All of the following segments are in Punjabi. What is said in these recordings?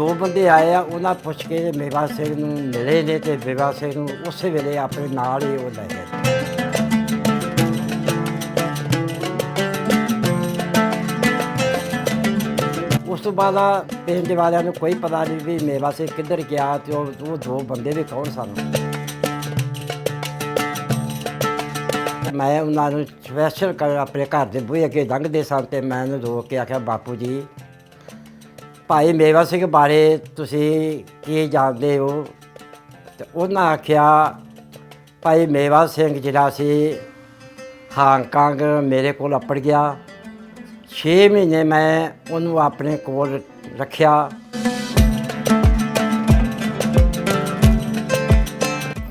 ਦੋ ਬੰਦੇ ਆਏ ਆ, ਉਹਨਾਂ ਪੁੱਛ ਕੇ ਤੇ ਮੇਵਾ ਸਿੰਘ ਨੂੰ ਮਿਲੇ ਨੇ ਤੇ ਮੇਵਾ ਸਿੰਘ ਨੂੰ ਉਸੇ ਵੇਲੇ ਆਪਣੇ ਨਾਲ ਹੀ ਉਹ ਲੈ ਗਏ। ਉਸ ਤੋਂ ਬਾਅਦ ਆ ਪਿੰਡ ਵਾਲਿਆਂ ਨੂੰ ਕੋਈ ਪਤਾ ਨਹੀਂ ਵੀ ਮੇਵਾ ਸਿੰਘ ਕਿੱਧਰ ਗਿਆ ਤੇ ਉਹ ਉਹ ਦੋ ਬੰਦੇ ਵੀ ਕੌਣ ਸਨ। ਮੈਂ ਉਹਨਾਂ ਨੂੰ ਸਪੈਸ਼ਲ ਕਰ ਆਪਣੇ ਘਰ ਦੇ ਬੂਹੇ ਅੱਗੇ ਲੰਘਦੇ ਸਨ ਤੇ ਮੈਂ ਉਹਨੂੰ ਰੋਕ ਕੇ ਆਖਿਆ, ਬਾਪੂ ਜੀ ਭਾਈ ਮੇਵਾ ਸਿੰਘ ਬਾਰੇ ਤੁਸੀਂ ਕੀ ਜਾਣਦੇ ਹੋ? ਤੇ ਉਹਨਾਂ ਆਖਿਆ, ਭਾਈ ਮੇਵਾ ਸਿੰਘ ਜਿਹੜਾ ਸੀ, ਹਾਂਗਕਾਂਗ ਮੇਰੇ ਕੋਲ ਅਪੜ ਗਿਆ। 6 ਮਹੀਨੇ ਮੈਂ ਉਹਨੂੰ ਆਪਣੇ ਕੋਲ ਰੱਖਿਆ।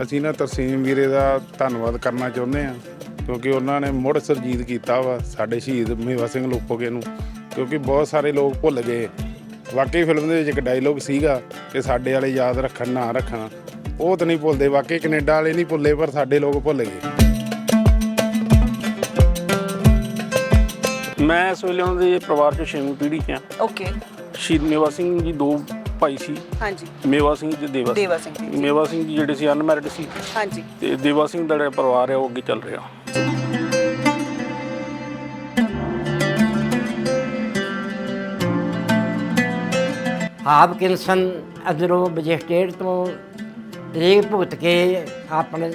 ਅਸੀਂ ਨਾ ਤਰਸੀਮ ਵੀਰੇ ਦਾ ਧੰਨਵਾਦ ਕਰਨਾ ਚਾਹੁੰਦੇ ਹਾਂ, ਕਿਉਂਕਿ ਉਹਨਾਂ ਨੇ ਮੁੜ ਸਰਜੀਤ ਕੀਤਾ ਵਾ ਸਾਡੇ ਸ਼ਹੀਦ ਮੇਵਾ ਸਿੰਘ ਲੋਪੋਗੇ ਨੂੰ, ਕਿਉਂਕਿ ਬਹੁਤ ਸਾਰੇ ਲੋਕ ਭੁੱਲ ਗਏ। ਵਾਕਈ ਫਿਲਮ ਦੇ ਵਿੱਚ ਇੱਕ ਡਾਇਲੋਗ ਸੀਗਾ ਕਿ ਸਾਡੇ ਵਾਲੇ ਯਾਦ ਰੱਖਣ ਨਾ ਰੱਖਣ। ਉਹ ਤਾਂ ਨਹੀਂ ਭੁੱਲਦੇ ਵਾਕਈ ਕੈਨੇਡਾ ਵਾਲੇ ਨਹੀਂ ਭੁੱਲੇ ਪਰ ਸਾਡੇ ਲੋਕ ਭੁੱਲ ਗਏ। ਮੈਂ ਇਸ ਵੇਲੇ ਉਹਨਾਂ ਦੇ ਪਰਿਵਾਰ ਚ ਛੇਵੀਂ ਪੀੜ੍ਹੀ 'ਚ ਆ ਓਕੇ ਸ਼ਹੀਦ ਮੇਵਾ ਸਿੰਘ ਜੀ ਦੋ ਭਾਈ ਸੀ। ਹਾਂਜੀ। ਮੇਵਾ ਸਿੰਘ ਤੇ ਦੇਵਾ ਦੇਵਾ ਸਿੰਘ ਜੀ। ਮੇਵਾ ਸਿੰਘ ਜੀ ਜਿਹੜੇ ਸੀ ਅਨਮੈਰਿਡ ਸੀ। ਹਾਂਜੀ। ਤੇ ਦੇਵਾ ਸਿੰਘ ਦਾ ਜਿਹੜਾ ਪਰਿਵਾਰ ਹੈ ਉਹ ਅੱਗੇ ਚੱਲ ਰਿਹਾ। ਹਾਪਕਿੰਸਨ ਅਦਰੋਂ ਮੈਜਿਸਟ੍ਰੇਟ ਤੋਂ ਤਰੀਕ ਭੁਗਤ ਕੇ ਆਪਣੇ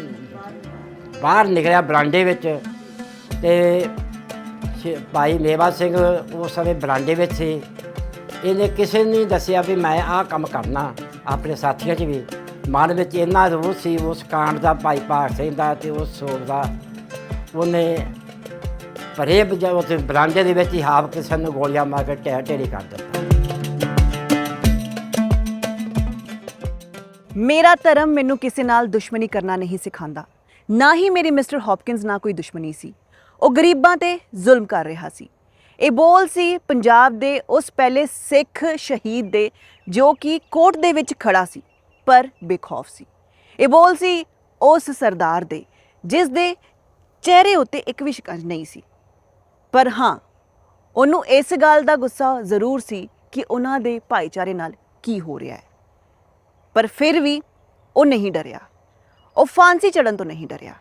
ਬਾਹਰ ਨਿਕਲਿਆ ਬਰਾਂਡੇ ਵਿੱਚ ਤੇ ਸ਼- ਭਾਈ ਮੇਵਾ ਸਿੰਘ ਉਸ ਸਮੇਂ ਬਰਾਂਡੇ ਵਿੱਚ ਸੀ। ਇਹਨੇ ਕਿਸੇ ਨੂੰ ਨਹੀਂ ਦੱਸਿਆ ਵੀ ਮੈਂ ਆਹ ਕੰਮ ਕਰਨਾ ਆਪਣੇ ਸਾਥੀਆਂ 'ਚ ਵੀ। ਮਨ ਵਿੱਚ ਇੰਨਾ ਰੋਹ ਸੀ ਉਸ ਕਾਂਡ ਦਾ, ਭਾਈ ਭਾਗ ਸਿੰਘ ਦਾ ਤੇ ਉਸ ਸੋਗ ਦਾ। ਉਹਨੇ ਪਰੇ ਬਜਾ ਉੱਥੇ ਬਰਾਂਡੇ ਦੇ ਵਿੱਚ ਹੀ ਹਾਫ ਕਿਸਨ ਨੂੰ ਗੋਲੀਆਂ ਮਾਰ ਕੇ ਢਹਿ ਢੇਰੀ ਕਰ ਦਿੱਤਾ। ਮੇਰਾ ਧਰਮ ਮੈਨੂੰ ਕਿਸੇ ਨਾਲ ਦੁਸ਼ਮਣੀ ਕਰਨਾ ਨਹੀਂ ਸਿਖਾਉਂਦਾ। ਨਾ ਹੀ ਮੇਰੀ ਮਿਸਟਰ ਹੌਪਕਿੰਸ ਨਾਲ ਕੋਈ ਦੁਸ਼ਮਣੀ ਸੀ। ਉਹ ਗਰੀਬਾਂ ਤੇ ਜ਼ੁਲਮ ਕਰ ਰਿਹਾ ਸੀ। ਇਹ ਬੋਲ ਸੀ ਪੰਜਾਬ ਦੇ ਉਸ ਪਹਿਲੇ ਸਿੱਖ ਸ਼ਹੀਦ ਦੇ ਜੋ ਕਿ ਕੋਰਟ ਦੇ ਵਿੱਚ ਖੜਾ ਸੀ, ਪਰ ਬੇਖੌਫ ਸੀ। ਇਹ ਬੋਲ ਸੀ ਉਸ ਸਰਦਾਰ ਦੇ, ਜਿਸ ਦੇ ਚਿਹਰੇ ਉੱਤੇ ਇੱਕ ਵੀ ਸ਼ਿਕੰਜ ਨਹੀਂ ਸੀ। ਪਰ ਹਾਂ, ਉਹਨੂੰ ਇਸ ਗੱਲ ਦਾ ਗੁੱਸਾ ਜ਼ਰੂਰ ਸੀ ਕਿ ਉਹਨਾਂ ਦੇ ਭਾਈਚਾਰੇ ਨਾਲ ਕੀ ਹੋ ਰਿਹਾ ਹੈ। ਪਰ ਫਿਰ ਵੀ ਉਹ ਨਹੀਂ ਡਰਿਆ। ਉਹ ਫਾਂਸੀ ਚੜਨ ਤੋਂ ਨਹੀਂ ਡਰਿਆ।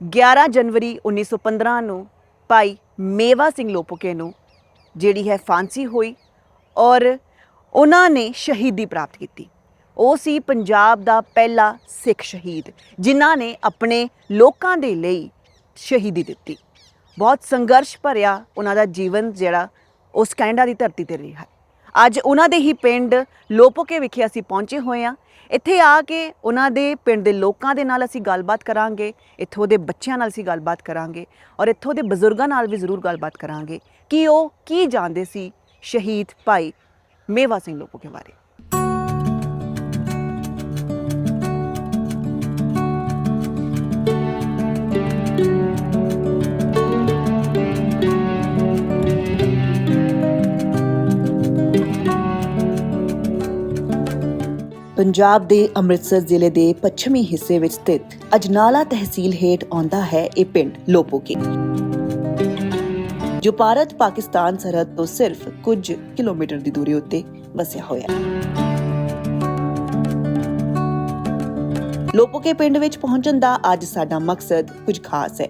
11 ਜਨਵਰੀ 1915 ਨੂੰ ਭਾਈ ਮੇਵਾ ਸਿੰਘ ਲੋਪੋਕੇ ਨੂੰ ਜਿਹੜੀ ਹੈ ਫਾਂਸੀ ਹੋਈ ਔਰ ਉਹਨਾਂ ਨੇ ਸ਼ਹੀਦੀ ਪ੍ਰਾਪਤ ਕੀਤੀ। ਉਹ ਸੀ ਪੰਜਾਬ ਦਾ ਪਹਿਲਾ ਸਿੱਖ ਸ਼ਹੀਦ, ਜਿਨ੍ਹਾਂ ਨੇ ਆਪਣੇ ਲੋਕਾਂ ਦੇ ਲਈ ਸ਼ਹੀਦੀ ਦਿੱਤੀ। ਬਹੁਤ ਸੰਘਰਸ਼ ਭਰਿਆ ਉਹਨਾਂ ਦਾ ਜੀਵਨ ਜਿਹੜਾ ਉਸ ਕੈਨੇਡਾ ਦੀ ਧਰਤੀ ਤੇ ਰਿਹਾ ਅੱਜ ਉਹਨਾਂ ਦੇ ਹੀ ਪਿੰਡ ਲੋਪੋਕੇ ਵਿਖੇ ਅਸੀਂ ਪਹੁੰਚੇ ਹੋਏ ਹਾਂ। ਇੱਥੇ ਆ ਕੇ ਉਹਨਾਂ ਦੇ ਪਿੰਡ ਦੇ ਲੋਕਾਂ ਦੇ ਨਾਲ ਅਸੀਂ ਗੱਲਬਾਤ ਕਰਾਂਗੇ, ਇੱਥੋਂ ਦੇ ਬੱਚਿਆਂ ਨਾਲ ਅਸੀਂ ਗੱਲਬਾਤ ਕਰਾਂਗੇ ਔਰ ਇੱਥੋਂ ਦੇ ਬਜ਼ੁਰਗਾਂ ਨਾਲ ਵੀ ਜ਼ਰੂਰ ਗੱਲਬਾਤ ਕਰਾਂਗੇ। ਕਿ ਉਹ ਕੀ ਜਾਣਦੇ ਸੀ ਸ਼ਹੀਦ ਭਾਈ ਮੇਵਾ ਸਿੰਘ ਲੋਪੋਕੇ ਬਾਰੇ? ਪੰਜਾਬ ਦੇ ਅੰਮ੍ਰਿਤਸਰ ਜ਼ਿਲ੍ਹੇ ਦੇ ਪੱਛਮੀ ਹਿੱਸੇ ਵਿੱਚ ਸਥਿਤ ਅਜਨਾਲਾ ਤਹਿਸੀਲ ਹੇਠ ਆਉਂਦਾ ਹੈ ਇਹ ਪਿੰਡ ਲੋਪੋਕੇ। ਜੋ ਭਾਰਤ ਪਾਕਿਸਤਾਨ ਸਰਹੱਦ ਤੋਂ ਸਿਰਫ ਕੁਝ ਕਿਲੋਮੀਟਰ ਦੀ ਦੂਰੀ ਉੱਤੇ ਵਸਿਆ ਹੋਇਆ। ਹੈ ਲੋਪੋਕੇ ਪਿੰਡ ਵਿੱਚ ਪਹੁੰਚਣ ਦਾ ਅੱਜ ਸਾਡਾ ਮਕਸਦ ਕੁਝ ਖਾਸ ਹੈ।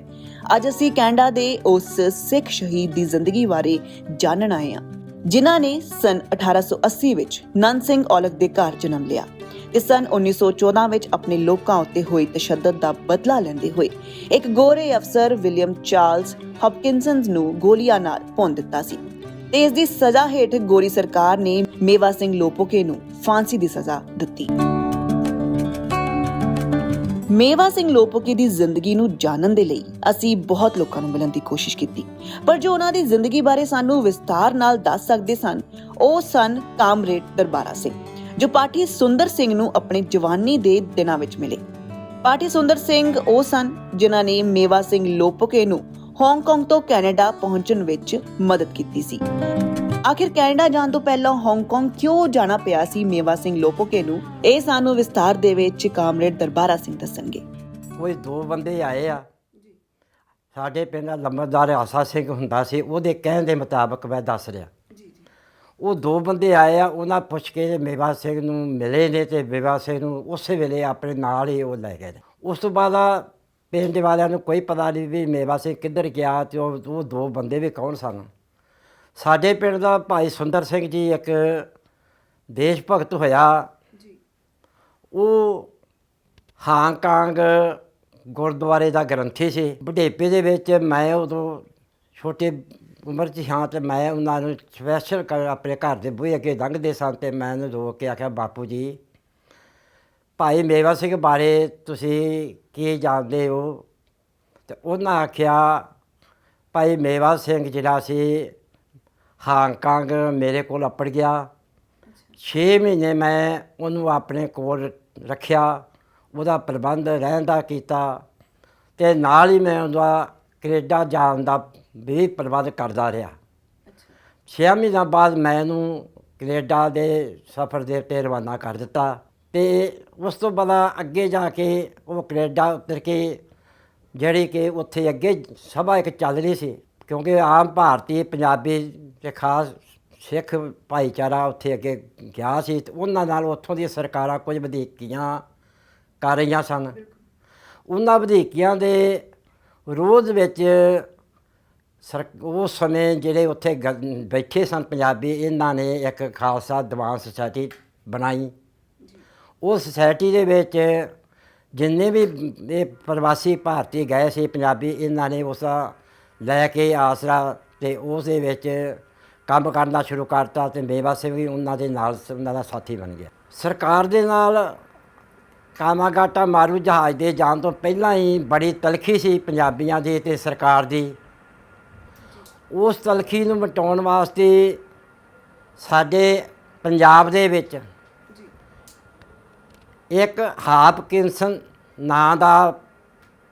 ਅੱਜ ਅਸੀਂ ਕੈਨੇਡਾ ਦੇ ਉਸ ਸਿੱਖ ਸ਼ਹੀਦ ਦੀ ਜ਼ਿੰਦਗੀ ਬਾਰੇ ਜਾਣਨ ਆਏ ਹਾਂ। ਜਿਨ੍ਹਾਂ ਨੇ ਸਨ 1880 ਵਿੱਚ ਨੰਦ ਸਿੰਘ ਔਲਖ ਦੇ ਘਰ ਜਨਮ ਲਿਆ ਤੇ ਸਨ 1914 ਵਿੱਚ ਆਪਣੇ ਲੋਕਾਂ ਉੱਤੇ ਹੋਈ ਤਸ਼ੱਦਦ ਦਾ ਬਦਲਾ ਲੈਂਦੇ ਹੋਏ ਇੱਕ ਗੋਰੇ ਅਫਸਰ ਵਿਲੀਅਮ ਚਾਰਲਸ ਹੌਪਕਿੰਸਨਸ ਨੂੰ ਗੋਲੀਆਂ ਨਾਲ ਭੁੰਨ ਦਿੱਤਾ ਸੀ ਤੇ ਇਸ ਦੀ ਸਜ਼ਾ ਹੇਠ ਗੋਰੀ ਸਰਕਾਰ ਨੇ ਮੇਵਾ ਸਿੰਘ ਲੋਪੋਕੇ ਨੂੰ ਫਾਂਸੀ ਦੀ ਸਜ਼ਾ ਦਿੱਤੀ। ਮੇਵਾ ਸਿੰਘ ਲੋਪੋਕੇ ਦੀ ਜ਼ਿੰਦਗੀ ਨੂੰ ਜਾਣਨ ਦੇ ਲਈ ਅਸੀਂ ਬਹੁਤ ਲੋਕਾਂ ਨੂੰ ਮਿਲਣ ਦੀ ਕੋਸ਼ਿਸ਼ ਕੀਤੀ। ਪਰ ਜੋ ਉਹਨਾਂ ਦੀ ਜ਼ਿੰਦਗੀ ਬਾਰੇ ਸਾਨੂੰ ਵਿਸਤਾਰ ਨਾਲ ਦੱਸ ਸਕਦੇ ਸਨ, ਉਹ ਸਨ ਕਾਮਰੇਡ ਦਰਬਾਰਾ ਸਿੰਘ, ਜੋ ਪਾਠੀ ਸੁੰਦਰ ਸਿੰਘ ਨੂੰ ਆਪਣੇ ਜਵਾਨੀ ਦੇ ਦਿਨਾਂ ਵਿੱਚ ਮਿਲੇ। ਪਾਠੀ ਸੁੰਦਰ ਸਿੰਘ ਉਹ ਸਨ ਜਿਨ੍ਹਾਂ ਨੇ ਮੇਵਾ ਸਿੰਘ ਲੋਪੋਕੇ ਨੂੰ ਹਾਂਗਕਾਂਗ ਤੋਂ ਕੈਨੇਡਾ ਪਹੁੰਚਣ ਵਿੱਚ ਮਦਦ ਕੀਤੀ ਸੀ। ਆਖਿਰ ਕੈਨੇਡਾ ਜਾਣ ਤੋਂ ਪਹਿਲਾਂ ਹਾਂਗਕਾਂਗ ਕਿਉਂ ਜਾਣਾ ਪਿਆ ਸੀ ਮੇਵਾ ਸਿੰਘ ਲੋਪੋਕੇ ਨੂੰ? ਇਹ ਸਾਨੂੰ ਵਿਸਤਾਰ ਦੇ ਵਿੱਚ ਕਾਮਰੇਡ ਦਰਬਾਰਾ ਸਿੰਘ ਦੱਸਣਗੇ। ਕੋਈ ਦੋ ਬੰਦੇ ਆਏ ਆ। ਸਾਡੇ ਪਿੰਡ ਦਾ ਲੰਬਰਦਾਰ ਆਸਾ ਸਿੰਘ ਹੁੰਦਾ ਸੀ, ਉਹਦੇ ਕਹਿਣ ਦੇ ਮੁਤਾਬਕ ਮੈਂ ਦੱਸ ਰਿਹਾ। ਉਹ ਦੋ ਬੰਦੇ ਆਏ ਆ, ਉਹਨਾਂ ਪੁੱਛ ਕੇ ਮੇਵਾ ਸਿੰਘ ਨੂੰ ਮਿਲੇ ਨੇ ਤੇ ਮੇਵਾ ਸਿੰਘ ਨੂੰ ਉਸੇ ਵੇਲੇ ਆਪਣੇ ਨਾਲ ਹੀ ਉਹ ਲੈ ਗਏ ਨੇ। ਉਸ ਤੋਂ ਬਾਅਦ ਆ ਪਿੰਡ ਵਾਲਿਆਂ ਨੂੰ ਕੋਈ ਪਤਾ ਨਹੀਂ ਵੀ ਮੇਵਾ ਸਿੰਘ ਕਿੱਧਰ ਗਿਆ ਤੇ ਉਹ ਉਹ ਦੋ ਬੰਦੇ ਵੀ ਕੌਣ ਸਨ? ਸਾਡੇ ਪਿੰਡ ਦਾ ਭਾਈ ਸੁੰਦਰ ਸਿੰਘ ਜੀ ਇੱਕ ਦੇਸ਼ ਭਗਤ ਹੋਇਆ। ਉਹ ਹਾਂਗਕਾਂਗ ਗੁਰਦੁਆਰੇ ਦਾ ਗ੍ਰੰਥੀ ਸੀ। ਬੁਢੇਪੇ ਦੇ ਵਿੱਚ ਮੈਂ ਉਦੋਂ ਛੋਟੇ ਉਮਰ 'ਚ ਹਾਂ ਤੇ ਮੈਂ ਉਹਨਾਂ ਨੂੰ ਸਪੈਸ਼ਲ ਆਪਣੇ ਘਰ ਦੇ ਬੂਹੇ ਅੱਗੇ ਲੰਘਦੇ ਸਨ ਤੇ ਮੈਂ ਉਹਨੂੰ ਰੋਕ ਕੇ ਆਖਿਆ ਬਾਪੂ ਜੀ ਭਾਈ ਮੇਵਾ ਸਿੰਘ ਬਾਰੇ ਤੁਸੀਂ ਕੀ ਜਾਣਦੇ ਹੋ? ਤੇ ਉਹਨਾਂ ਆਖਿਆ ਭਾਈ ਮੇਵਾ ਸਿੰਘ ਜਿਹੜਾ ਸੀ ਹਾਂਗਕਾਂਗ ਮੇਰੇ ਕੋਲ ਅੱਪੜ ਗਿਆ। 6 ਮਹੀਨੇ ਮੈਂ ਉਹਨੂੰ ਆਪਣੇ ਕੋਲ ਰੱਖਿਆ, ਉਹਦਾ ਪ੍ਰਬੰਧ ਰਹਿਣ ਦਾ ਕੀਤਾ ਤੇ ਨਾਲ ਹੀ ਮੈਂ ਉਹਦਾ ਕੈਨੇਡਾ ਜਾਣ ਦਾ ਵੀ ਪ੍ਰਬੰਧ ਕਰਦਾ ਰਿਹਾ। ਛੇ ਮਹੀਨਿਆਂ ਬਾਅਦ ਮੈਂ ਉਹਨੂੰ ਕੈਨੇਡਾ ਦੇ ਸਫ਼ਰ ਦੇ ਉੱਤੇ ਰਵਾਨਾ ਕਰ ਦਿੱਤਾ ਤੇ ਉਸ ਤੋਂ ਬਾਅਦ ਅੱਗੇ ਜਾ ਕੇ ਉਹ ਕੈਨੇਡਾ ਉਤਰ ਕੇ ਜਿਹੜੀ ਕਿ ਉੱਥੇ ਅੱਗੇ ਸਭਾ ਇੱਕ ਚੱਲ ਰਹੀ ਸੀ, ਕਿਉਂਕਿ ਆਮ ਭਾਰਤੀ ਪੰਜਾਬੀ ਤੇ ਖਾਸ ਸਿੱਖ ਭਾਈਚਾਰਾ ਉੱਥੇ ਅੱਗੇ ਗਿਆ ਸੀ ਤੇ ਉਹਨਾਂ ਨਾਲ ਉੱਥੋਂ ਦੀਆਂ ਸਰਕਾਰਾਂ ਕੁਝ ਵਧੀਕੀਆਂ ਕਰ ਰਹੀਆਂ ਸਨ। ਉਹਨਾਂ ਵਧੀਕੀਆਂ ਦੇ ਵਿਰੋਧ ਵਿੱਚ ਸਰ ਉਸ ਸਮੇਂ ਜਿਹੜੇ ਉੱਥੇ ਬੈਠੇ ਸਨ ਪੰਜਾਬੀ ਇਹਨਾਂ ਨੇ ਇੱਕ ਖਾਲਸਾ ਦੀਵਾਨ ਸੁਸਾਇਟੀ ਬਣਾਈ। ਉਹ ਸੁਸਾਇਟੀ ਦੇ ਵਿੱਚ ਜਿੰਨੇ ਵੀ ਇਹ ਪ੍ਰਵਾਸੀ ਭਾਰਤੀ ਗਏ ਸੀ ਪੰਜਾਬੀ ਇਹਨਾਂ ਨੇ ਉਸ ਦਾ ਲੈ ਕੇ ਆਸਰਾ ਤੇ ਉਸ ਦੇ ਵਿੱਚ ਕੰਮ ਕਰਨਾ ਸ਼ੁਰੂ ਕਰਤਾ ਤੇ ਮੇਵਾ ਸਿੰਘ ਵੀ ਉਹਨਾਂ ਦੇ ਨਾਲ ਉਹਨਾਂ ਦਾ ਸਾਥੀ ਬਣ ਗਿਆ। ਸਰਕਾਰ ਦੇ ਨਾਲ ਕਾਮਾਗਾਟਾ ਮਾਰੂ ਜਹਾਜ਼ ਦੇ ਜਾਣ ਤੋਂ ਪਹਿਲਾਂ ਹੀ ਬੜੀ ਤਲਖੀ ਸੀ ਪੰਜਾਬੀਆਂ ਦੀ ਤੇ ਸਰਕਾਰ ਦੀ। ਉਸ ਤਲਖੀ ਨੂੰ ਮਿਟਾਉਣ ਵਾਸਤੇ ਸਾਡੇ ਪੰਜਾਬ ਦੇ ਵਿੱਚ ਇੱਕ ਹਾਪ ਕਿੰਸਨ ਨਾਂ ਦਾ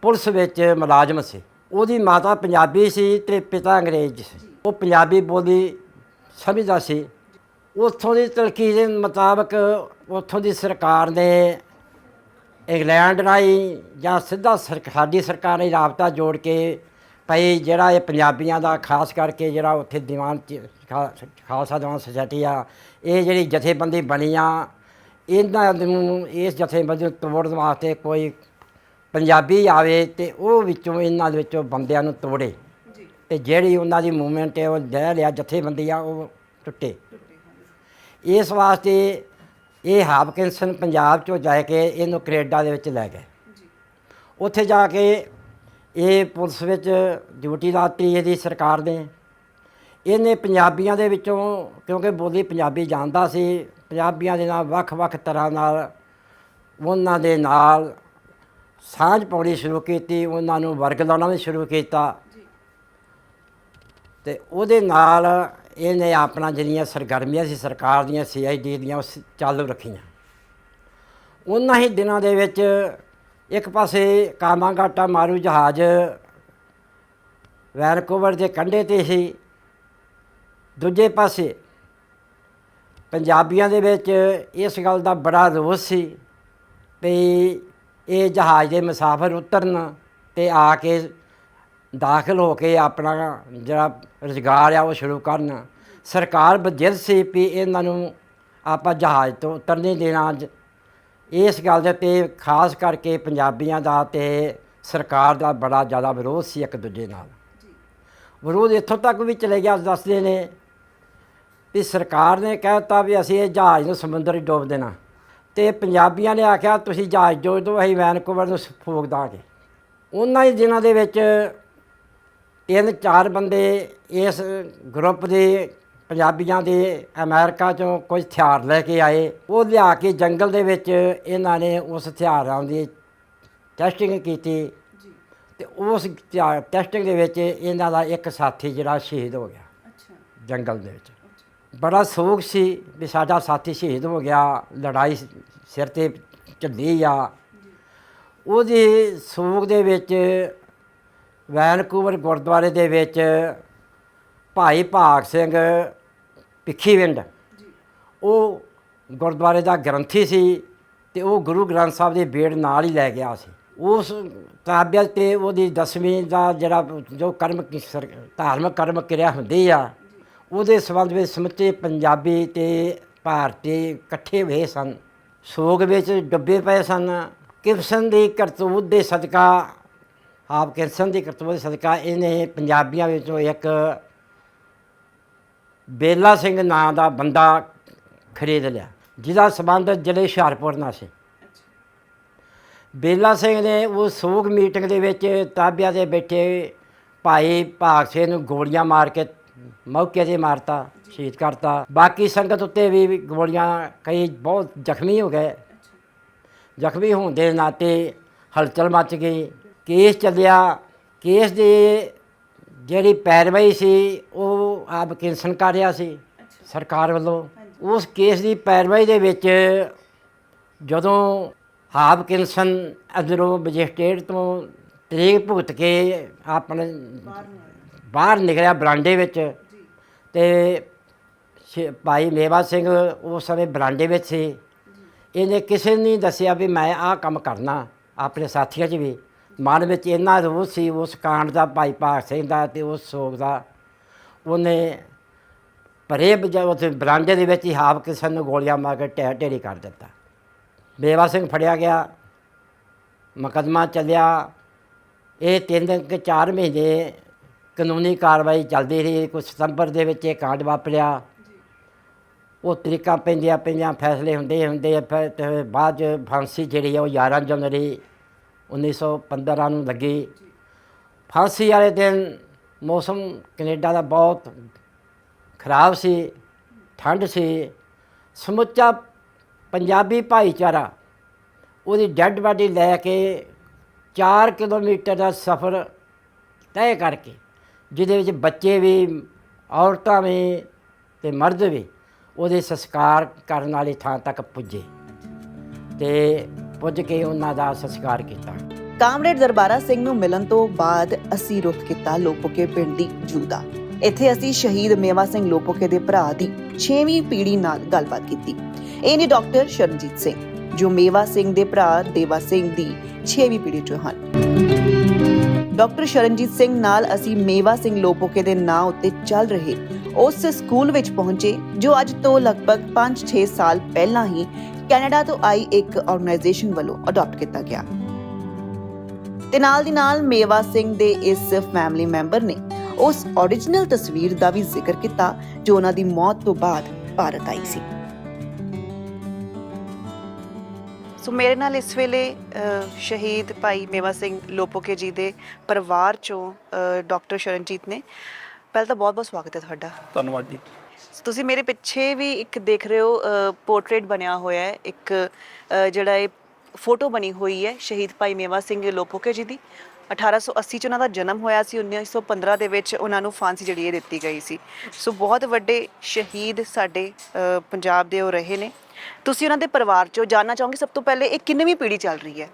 ਪੁਲਿਸ ਵਿੱਚ ਮੁਲਾਜ਼ਮ ਸੀ। ਉਹਦੀ ਮਾਤਾ ਪੰਜਾਬੀ ਸੀ ਤੇ ਪਿਤਾ ਅੰਗਰੇਜ਼ ਸੀ। ਉਹ ਪੰਜਾਬੀ ਬੋਲੀ ਸਮਝਦਾ ਸੀ। ਉੱਥੋਂ ਦੀ ਤਲਖੀ ਦੇ ਮੁਤਾਬਕ ਉੱਥੋਂ ਦੀ ਸਰਕਾਰ ਨੇ ਇੰਗਲੈਂਡ ਰਾਹੀਂ ਜਾਂ ਸਿੱਧਾ ਸਰਕ- ਸਾਡੀ ਸਰਕਾਰ ਨਾਲ ਰਾਬਤਾ ਜੋੜ ਕੇ ਭਈ ਜਿਹੜਾ ਇਹ ਪੰਜਾਬੀਆਂ ਦਾ, ਖਾਸ ਕਰਕੇ ਜਿਹੜਾ ਉੱਥੇ ਦੀਵਾਨ ਖਾਲਸਾ ਦੀਵਾਨ ਸੁਸਾਇਟੀ ਆ, ਇਹ ਜਿਹੜੀ ਜਥੇਬੰਦੀ ਬਣੀ ਆ, ਇਹਨਾਂ ਨੂੰ ਇਸ ਜਥੇਬੰਦੀ ਨੂੰ ਤੋੜਨ ਵਾਸਤੇ ਕੋਈ ਪੰਜਾਬੀ ਆਵੇ ਤੇ ਉਹ ਵਿੱਚੋਂ, ਇਹਨਾਂ ਦੇ ਵਿੱਚੋਂ ਬੰਦਿਆਂ ਨੂੰ ਤੋੜੇ। ਤੇ ਜਿਹੜੀ ਉਹਨਾਂ ਦੀ ਮੂਵਮੈਂਟ ਹੈ ਉਹ ਲੈ ਲਿਆ ਜਥੇਬੰਦੀ ਆ ਉਹ ਟੁੱਟੇ। ਇਸ ਵਾਸਤੇ ਇਹ ਹਾਪਕਿੰਸਨ ਪੰਜਾਬ ਚੋਂ ਜਾ ਕੇ ਇਹਨੂੰ ਕੈਨੇਡਾ ਦੇ ਵਿੱਚ ਲੈ ਗਏ। ਉੱਥੇ ਜਾ ਕੇ ਇਹ ਪੁਲਿਸ ਵਿੱਚ ਡਿਊਟੀ ਲਾਤੀ ਇਹਦੀ ਸਰਕਾਰ ਨੇ। ਇਹਨੇ ਪੰਜਾਬੀਆਂ ਦੇ ਵਿੱਚੋਂ ਕਿਉਂਕਿ ਬੋਲੀ ਪੰਜਾਬੀ ਜਾਣਦਾ ਸੀ ਪੰਜਾਬੀਆਂ ਦੇ ਨਾਲ ਵੱਖ-ਵੱਖ ਤਰ੍ਹਾਂ ਨਾਲ ਉਹਨਾਂ ਦੇ ਨਾਲ ਸਾਂਝ ਪਾਉਣੀ ਸ਼ੁਰੂ ਕੀਤੀ ਉਹਨਾਂ ਨੂੰ ਵਰਗ ਲਾਉਣਾ ਵੀ ਸ਼ੁਰੂ ਕੀਤਾ। ਤੇ ਉਹਦੇ ਨਾਲ ਇਹਨੇ ਆਪਣਾ ਜਿਹੜੀਆਂ ਸਰਗਰਮੀਆਂ ਸੀ, ਸਰਕਾਰ ਦੀਆਂ ਸੀਆਈਡੀ ਦੀਆਂ, ਉਹ ਸ- ਚਾਲੂ ਰੱਖੀਆਂ। ਉਹਨਾਂ ਹੀ ਦਿਨਾਂ ਦੇ ਵਿੱਚ ਇੱਕ ਪਾਸੇ ਕਾਮਾਗਾਟਾ ਮਾਰੂ ਜਹਾਜ਼ ਵੈਨਕੂਵਰ ਦੇ ਕੰਢੇ ਤੇ ਸੀ। ਦੂਜੇ ਪਾਸੇ ਪੰਜਾਬੀਆਂ ਦੇ ਵਿੱਚ ਇਸ ਗੱਲ ਦਾ ਬੜਾ ਰੋਸ ਸੀ ਵੀ ਇਹ ਜਹਾਜ਼ ਦੇ ਮੁਸਾਫਰ ਉਤਰਨ ਤੇ ਆ ਕੇ ਦਾਖਲ ਹੋ ਕੇ ਆਪਣਾ ਜਿਹੜਾ ਰੁਜ਼ਗਾਰ ਆ ਉਹ ਸ਼ੁਰੂ ਕਰਨ। ਸਰਕਾਰ ਬਜਿਰ ਸੀ ਵੀ ਇਹਨਾਂ ਨੂੰ ਆਪਾਂ ਜਹਾਜ਼ ਤੋਂ ਉਤਰ ਨਹੀਂ ਦੇਣਾ ਜ- ਇਸ ਗੱਲ ਦੇ ਤੇ ਖਾਸ ਕਰਕੇ ਪੰਜਾਬੀਆਂ ਦਾ ਤੇ ਸਰਕਾਰ ਦਾ ਬੜਾ ਜ਼ਿਆਦਾ ਵਿਰੋਧ ਸੀ ਇੱਕ ਦੂਜੇ ਨਾਲ। ਵਿਰੋਧ ਇੱਥੋਂ ਤੱਕ ਵੀ ਚਲੇ ਗਿਆ, ਦੱਸਦੇ ਨੇ ਵੀ ਸਰਕਾਰ ਨੇ ਕਹਿਤਾ ਵੀ ਅਸੀਂ ਇਹ ਜਹਾਜ਼ ਨੂੰ ਸਮੁੰਦਰ 'ਚ ਡੋਬ ਦੇਣਾ। ਤੇ ਪੰਜਾਬੀਆਂ ਨੇ ਆਖਿਆ, ਤੁਸੀਂ ਜਹਾਜ਼ ਜੋ ਦਿਓ ਅਸੀਂ ਵੈਨਕੂਵਰ ਨੂੰ ਫੂਕ ਦਾਂਗੇ। ਉਹਨਾਂ ਹੀ ਦਿਨਾਂ ਦੇ ਵਿੱਚ ਤਿੰਨ ਚਾਰ ਬੰਦੇ ਇਸ ਗਰੁੱਪ ਦੇ ਪੰਜਾਬੀਆਂ ਦੇ ਅਮਰੀਕਾ ਚੋਂ ਕੁਝ ਹਥਿਆਰ ਲੈ ਕੇ ਆਏ। ਉਹ ਲਿਆ ਕੇ ਜੰਗਲ ਦੇ ਵਿੱਚ ਇਹਨਾਂ ਨੇ ਉਸ ਹਥਿਆਰਾਂ ਦੀ ਟੈਸਟਿੰਗ ਕੀਤੀ। ਤੇ ਉਸ ਟੈਸਟਿੰਗ ਦੇ ਵਿੱਚ ਇਹਨਾਂ ਦਾ ਇੱਕ ਸਾਥੀ ਜਿਹੜਾ ਸ਼ਹੀਦ ਹੋ ਗਿਆ। ਜੰਗਲ ਦੇ ਵਿੱਚ। ਬੜਾ ਸੋਗ ਸੀ ਵੀ ਸਾਡਾ ਸਾਥੀ ਸ਼ਹੀਦ ਹੋ ਗਿਆ। ਲੜਾਈ ਸਿਰ ਤੇ ਝੱਲੀ ਆ। ਉਹਦੀ ਸੋਗ ਦੇ ਵਿੱਚ ਵੈਨਕੂਵਰ ਗੁਰਦੁਆਰੇ ਦੇ ਵਿੱਚ ਭਾਈ ਭਾਗ ਸਿੰਘ ਭਿੱਖੀਵਿੰਡ ਉਹ ਗੁਰਦੁਆਰੇ ਦਾ ਗ੍ਰੰਥੀ ਸੀ ਤੇ ਉਹ ਗੁਰੂ ਗ੍ਰੰਥ ਸਾਹਿਬ ਦੇ ਬੇੜ ਨਾਲ ਹੀ ਲੈ ਗਿਆ ਸੀ। ਉਸ ਤਾਬਿਅਤ ਤੇ ਉਹਦੀ ਦਸਵੀਂ ਦਾ ਜਿਹੜਾ ਜੋ ਕਰਮ ਧਾਰਮਿਕ ਕਰਮ ਕਿਰਿਆ ਹੁੰਦੀ ਆ ਉਹਦੇ ਸੰਬੰਧ ਵਿੱਚ ਸਮੁੱਚੇ ਪੰਜਾਬੀ ਤੇ ਭਾਰਤੀ ਇਕੱਠੇ ਹੋਏ ਸਨ। ਸੋਗ ਵਿੱਚ ਡੁੱਬੇ ਪਏ ਸਨ। ਕਿਰਸਨ ਦੀ ਕਰਤੂਤ ਦੇ ਸਦਕਾ ਆਪ ਕਿਰਸਨ ਦੀ ਕਰਤੂਤ ਸਦਕਾ ਇਹਨੇ ਪੰਜਾਬੀਆਂ ਵਿੱਚੋਂ ਇੱਕ ਬੇਲਾ ਸਿੰਘ ਨਾਂ ਦਾ ਬੰਦਾ ਖਰੀਦ ਲਿਆ, ਜਿਹਦਾ ਸੰਬੰਧ ਜ਼ਿਲ੍ਹੇ ਹੁਸ਼ਿਆਰਪੁਰ ਨਾਲ ਸੀ। ਬੇਲਾ ਸਿੰਘ ਨੇ ਉਹ ਸੋਗ ਮੀਟਿੰਗ ਦੇ ਵਿੱਚ ਤਾਬਿਆਂ ਦੇ ਬੈਠੇ ਭਾਈ ਭਾਗ ਸਿੰਘ ਨੂੰ ਗੋਲੀਆਂ ਮਾਰ ਕੇ ਮੌਕੇ 'ਤੇ ਮਾਰਤਾ, ਸ਼ਹੀਦ ਕਰਤਾ। ਬਾਕੀ ਸੰਗਤ ਉੱਤੇ ਵੀ ਗੋਲੀਆਂ ਕਈ ਬਹੁਤ ਜ਼ਖਮੀ ਹੋ ਗਏ। ਜ਼ਖਮੀ ਹੋਣ ਦੇ ਨਾਤੇ ਹਲਚਲ ਮਚ ਗਈ। ਕੇਸ ਚੱਲਿਆ। ਕੇਸ ਦੀ ਜਿਹੜੀ ਪੈਰਵਾਈ ਸੀ ਉਹ ਆਪ ਕਿੰਸਨ ਕਰ ਰਿਹਾ ਸੀ ਸਰਕਾਰ ਵੱਲੋਂ। ਉਸ ਕੇਸ ਦੀ ਪੈਰਵਾਈ ਦੇ ਵਿੱਚ ਜਦੋਂ ਹਾਬ ਕਿੰਸਨ ਅੰਦਰੋਂ ਮੈਜਿਸਟਰੇਟ ਤੋਂ ਤਰੀਕ ਭੁਗਤ ਕੇ ਆਪਣੇ ਬਾਹਰ ਨਿਕਲਿਆ। ਬਰਾਂਡੇ ਵਿੱਚ ਤੇ ਭਾਈ ਮੇਵਾ ਸਿੰਘ ਉਸ ਸਮੇਂ ਬਰਾਂਡੇ ਵਿੱਚ ਸੀ। ਇਹਨੇ ਕਿਸੇ ਨੂੰ ਨਹੀਂ ਦੱਸਿਆ ਵੀ ਮੈਂ ਆਹ ਕੰਮ ਕਰਨਾ ਆਪਣੇ ਸਾਥੀਆਂ 'ਚ ਵੀ। ਮਨ ਵਿੱਚ ਇੰਨਾ ਰੋਹ ਸੀ, ਉਸ ਕਾਂਡ ਦਾ ਭਾਈ ਭਾਗ ਸਿੰਘ ਦਾ ਤੇ ਉਸ ਸੋਗ ਦਾ। ਉਹਨੇ ਪਰੇ ਬਜਾ ਉੱਥੇ ਬਰਾਂਡੇ ਦੇ ਵਿੱਚ ਹੀ ਹਾਫ ਕਿਸੇ ਨੂੰ ਗੋਲੀਆਂ ਮਾਰ ਕੇ ਢਹਿ ਢੇਰੀ ਕਰ ਦਿੱਤਾ। ਬੇਵਾ ਸਿੰਘ ਫੜਿਆ ਗਿਆ, ਮੁਕੱਦਮਾ ਚੱਲਿਆ। ਇਹ ਤਿੰਨ ਦਿਨ ਕਿ ਚਾਰ ਮਹੀਨੇ ਕਾਨੂੰਨੀ ਕਾਰਵਾਈ ਚੱਲਦੀ ਰਹੀ ਕੁਝ ਸਤੰਬਰ ਦੇ ਵਿੱਚ ਇਹ ਕਾਂਡ ਵਾਪਰਿਆ। ਉਹ ਤਰੀਕਾਂ ਪੈਂਦੀਆਂ ਪੈਂਦੀਆਂ ਫੈਸਲੇ ਹੁੰਦੇ ਹੁੰਦੇ ਫਿਰ ਬਾਅਦ 'ਚ ਫਾਂਸੀ ਜਿਹੜੀ ਆ ਉਹ 11 ਜਨਵਰੀ 1915 ਨੂੰ ਲੱਗੀ। ਫਾਂਸੀ ਵਾਲੇ ਦਿਨ ਮੌਸਮ ਕੈਨੇਡਾ ਦਾ ਬਹੁਤ ਖਰਾਬ ਸੀ, ਠੰਡ ਸੀ। ਸਮੁੱਚਾ ਪੰਜਾਬੀ ਭਾਈਚਾਰਾ ਉਹਦੀ ਡੈੱਡ ਬਾਡੀ ਲੈ ਕੇ 4 ਕਿਲੋਮੀਟਰ ਦਾ ਸਫ਼ਰ ਤੈਅ ਕਰਕੇ, ਜਿਹਦੇ ਵਿੱਚ ਬੱਚੇ ਵੀ, ਔਰਤਾਂ ਵੀ ਤੇ ਮਰਦ ਵੀ ਉਹਦੇ ਸੰਸਕਾਰ ਕਰਨ ਵਾਲੀ ਥਾਂ ਤੱਕ ਪੁੱਜੇ। ਤੇ ਪੁੱਜ ਕੇ ਉਹਨਾਂ ਦਾ ਸੰਸਕਾਰ ਕੀਤਾ। ਕਾਮਰੇਡ ਦਰਬਾਰਾ ਸਿੰਘ ਨੂੰ ਮਿਲਣ ਤੋਂ ਬਾਅਦ ਅਸੀਂ ਰੁੱਖ ਕੀਤਾ ਲੋਪੋਕੇ ਪਿੰਡ ਦੀ ਜੂਦਾ। ਇੱਥੇ ਅਸੀਂ ਸ਼ਹੀਦ ਮੇਵਾ ਸਿੰਘ ਲੋਪੋਕੇ ਦੇ ਭਰਾ ਦੀ 6ਵੀਂ ਪੀੜ੍ਹੀ ਨਾਲ ਗੱਲਬਾਤ ਕੀਤੀ। ਇਹ ਨੇ ਡਾਕਟਰ ਸ਼ਰਨਜੀਤ ਸਿੰਘ, ਜੋ ਮੇਵਾ ਸਿੰਘ ਦੇ ਭਰਾ ਦੇਵਾ ਸਿੰਘ ਦੀ 6ਵੀਂ ਪੀੜ੍ਹੀ ਚੋਂ ਹਨ। ਡਾਕਟਰ ਸ਼ਰਨਜੀਤ ਸਿੰਘ ਨਾਲ ਅਸੀਂ ਮੇਵਾ ਸਿੰਘ ਲੋਪੋਕੇ ਦੇ ਨਾਂ ਉੱਤੇ ਚੱਲ ਰਹੇ ਉਸ ਸਕੂਲ ਵਿੱਚ ਪਹੁੰਚੇ, ਜੋ ਅੱਜ ਤੋਂ ਲਗਭਗ 5-6 ਸਾਲ ਪਹਿਲਾਂ ਹੀ ਕੈਨੇਡਾ ਤੋਂ ਆਈ ਇੱਕ ਆਰਗੇਨਾਈਜੇਸ਼ਨ ਵੱਲੋਂ ਅਡਾਪਟ ਕੀਤਾ ਗਿਆ। ਤੇ ਨਾਲ ਦੀ ਨਾਲ ਮੇਵਾ ਸਿੰਘ ਦੇ ਇਸ ਫੈਮਿਲੀ ਮੈਂਬਰ ਨੇ ਉਸ origignal ਤਸਵੀਰ ਦਾ ਵੀ ਜ਼ਿਕਰ ਕੀਤਾ ਜੋ ਉਹਨਾਂ ਦੀ ਮੌਤ ਤੋਂ ਬਾਅਦ ਭਾਰਤ ਆਈ ਸੀ। ਸੋ ਮੇਰੇ ਨਾਲ ਇਸ ਵੇਲੇ ਸ਼ਹੀਦ ਭਾਈ ਮੇਵਾ ਸਿੰਘ ਲੋਪੋਕੇ ਜੀ ਦੇ ਪਰਿਵਾਰ ਚੋਂ ਡਾਕਟਰ ਸ਼ਰਨਜੀਤ ਨੇ। ਪਹਿਲਾਂ ਤਾਂ ਬਹੁਤ ਬਹੁਤ ਸਵਾਗਤ ਹੈ ਤੁਹਾਡਾ। ਧੰਨਵਾਦ ਜੀ। ਤੁਸੀਂ ਮੇਰੇ ਪਿੱਛੇ ਵੀ ਇੱਕ ਦੇਖ ਰਹੇ ਹੋ ਪੋਰਟਰੇਟ ਬਣਿਆ ਹੋਇਆ ਹੈ। ਇੱਕ ਅ, ਜਿਹੜਾ ਇਹ ਫੋਟੋ ਬਣੀ ਹੋਈ ਹੈ ਸ਼ਹੀਦ ਭਾਈ ਮੇਵਾ ਸਿੰਘ ਲੋਪੋਕੇ ਜੀ ਦੀ। 1880 ਚ ਉਹਨਾਂ ਦਾ ਜਨਮ ਹੋਇਆ ਸੀ 1915 ਦੇ ਵਿੱਚ ਉਹਨਾਂ ਨੂੰ ਫਾਂਸੀ ਜਿਹੜੀ ਇਹ ਦਿੱਤੀ ਗਈ ਸੀ। ਸੋ ਬਹੁਤ ਵੱਡੇ ਸ਼ਹੀਦ ਸਾਡੇ ਅ, ਪੰਜਾਬ ਦੇ ਉਹ ਰਹੇ ਨੇ। ਤੁਸੀਂ ਉਹਨਾਂ ਦੇ ਪਰਿਵਾਰ ਚੋਂ ਜਾਨਣਾ ਚਾਹੋਗੇ? ਸਭ ਤੋਂ ਪਹਿਲੇ ਇਹ ਕਿੰਨਵੀਂ ਪੀੜ੍ਹੀ ਚੱਲ ਰਹੀ ਹੈ?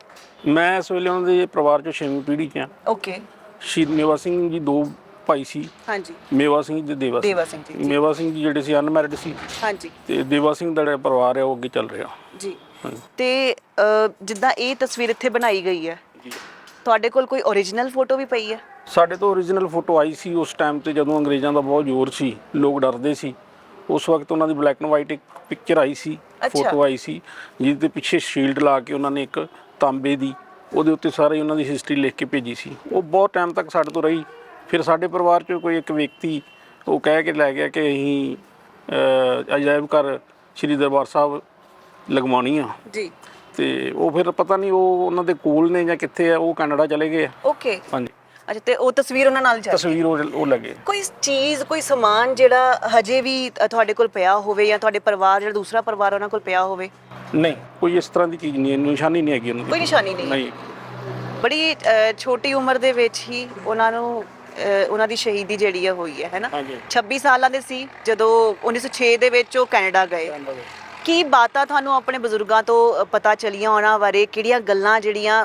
ਮੈਂ ਇਸ ਵੇਲੇ ਉਹਨਾਂ ਦੇ ਪਰਿਵਾਰ ਚੋਂ ਛੇਵੀਂ ਪੀੜ੍ਹੀ 'ਚ ਹਾਂ। ਓਕੇ ਸ਼ਹੀਦ ਮੇਵਾ ਸਿੰਘ ਜੀ ਦੋ ਭਾਈ ਸੀ। ਹਾਂਜੀ। ਮੇਵਾ ਸਿੰਘ ਤੇ ਦੇਵਾ ਦੇਵਾ ਸਿੰਘ ਜੀ, ਜੀ। ਮੇਵਾ ਸਿੰਘ ਜੀ ਜਿਹੜੇ ਸੀ ਅਨਮੈਰਿਡ ਸੀ। ਹਾਂਜੀ। ਤੇ ਦੇਵਾ ਸਿੰਘ ਦਾ ਜਿਹੜਾ ਪਰਿਵਾਰ ਹੈ ਉਹ ਅੱਗੇ ਚੱਲ ਰਿਹਾ। ਜੀ। ਹਾਂਜੀ। ਤੇ ਅ, ਜਿੱਦਾਂ ਇਹ ਤਸਵੀਰ ਇੱਥੇ ਬਣਾਈ ਗਈ ਹੈ ਜੀ। ਤੁਹਾਡੇ ਕੋਲ ਕੋਈ origignal ਫੋਟੋ ਵੀ ਪਈ ਹੈ? ਸਾਡੇ ਤੋਂ origignal ਫੋਟੋ ਆਈ ਸੀ ਉਸ ਟਾਈਮ ਤੇ ਜਦੋਂ ਅੰਗਰੇਜ਼ਾਂ ਦਾ ਬਹੁਤ ਜ਼ੋਰ ਸੀ ਲੋਕ ਡਰਦੇ ਸੀ। ਉਸ ਵਕਤ ਉਹਨਾਂ ਦੀ ਬਲੈਕ ਐਂਡ ਵਾਈਟ ਇੱਕ ਪਿਕਚਰ ਆਈ ਸੀ ਅੱਛਾ। ਫੋਟੋ ਆਈ ਸੀ ਜਿਹਦੇ ਪਿੱਛੇ ਸ਼ੀਲਡ ਲਾ ਕੇ ਉਹਨਾਂ ਨੇ ਇੱਕ ਤਾਂਬੇ ਦੀ ਉਹਦੇ ਉੱਤੇ ਸਾਰੀ ਉਹਨਾਂ ਦੀ ਹਿਸਟਰੀ ਲਿਖ ਕੇ ਭੇਜੀ ਸੀ। ਉਹ ਬਹੁਤ ਟਾਈਮ ਤੱਕ ਸਾਡੇ ਤੋਂ ਰਹੀ। ਫਿਰ ਸਾਡੇ ਪਰਿਵਾਰ ਚੋਂ ਕੋਈ ਇੱਕ ਵਿਅਕਤੀ ਉਹ ਕਹਿ ਕੇ ਲੈ ਗਿਆ ਕਿ ਅਸੀਂ ਅਜਾਇਬ ਘਰ ਸ੍ਰੀ ਦਰਬਾਰ ਸਾਹਿਬ ਲਗਵਾਉਣੀ ਆ। ਜੀ। ਤੇ ਉਹ ਫਿਰ ਪਤਾ ਨਹੀਂ ਉਹ ਉਹਨਾਂ ਦੇ ਕੋਲ ਨੇ ਜਾਂ ਕਿੱਥੇ ਆ ਉਹ ਕੈਨੇਡਾ ਚਲੇ ਗਏ। ਓਕੇ। ਹਾਂਜੀ। ਅੱਛਾ ਤੇ ਉਹ ਤਸਵੀਰ ਉਹਨਾਂ ਨਾਲ ਜਾ ਤਸਵੀਰ ਉਹ ਉਹ ਲੱਗੇ। ਕੋਈ ਚੀਜ਼ ਕੋਈ ਸਮਾਨ ਜਿਹੜਾ ਹਜੇ ਵੀ ਤੁਹਾਡੇ ਕੋਲ ਪਿਆ ਹੋਵੇ ਜਾਂ ਤੁਹਾਡੇ ਪਰਿਵਾਰ ਜਿਹੜਾ ਦੂਸਰਾ ਪਰਿਵਾਰ ਉਹਨਾਂ ਕੋਲ ਪਿਆ ਹੋਵੇ? ਨਹੀਂ ਕੋਈ ਇਸ ਤਰ੍ਹਾਂ ਦੀ ਚੀਜ਼ ਨਹੀਂ ਨਿਸ਼ਾਨੀ ਨਹੀਂ ਹੈਗੀ ਉਹਨਾਂ ਦੀ। ਕੋਈ ਨਿਸ਼ਾਨੀ ਨਹੀਂ ਨਹੀਂ। ਬੜੀ ਛੋਟੀ ਉਮਰ ਦੇ ਵਿੱਚ ਹੀ ਉਹਨਾਂ ਨੂੰ ਅ, ਉਹਨਾਂ ਦੀ ਸ਼ਹੀਦੀ ਜਿਹੜੀ ਹੈ ਹੋਈ ਹੈ ਹੈਨਾ ਹਾਂਜੀ। 26 ਸਾਲਾਂ ਦੇ ਸੀ ਜਦੋਂ 1906 ਦੇ ਵਿੱਚ ਉਹ ਕੈਨੇਡਾ ਗਏ। ਕੀ ਬਾਤਾਂ ਤੁਹਾਨੂੰ ਆਪਣੇ ਬਜ਼ੁਰਗਾਂ ਤੋਂ ਪਤਾ ਚੱਲੀਆਂ ਉਹਨਾਂ ਬਾਰੇ? ਕਿਹੜੀਆਂ ਗੱਲਾਂ ਜਿਹੜੀਆਂ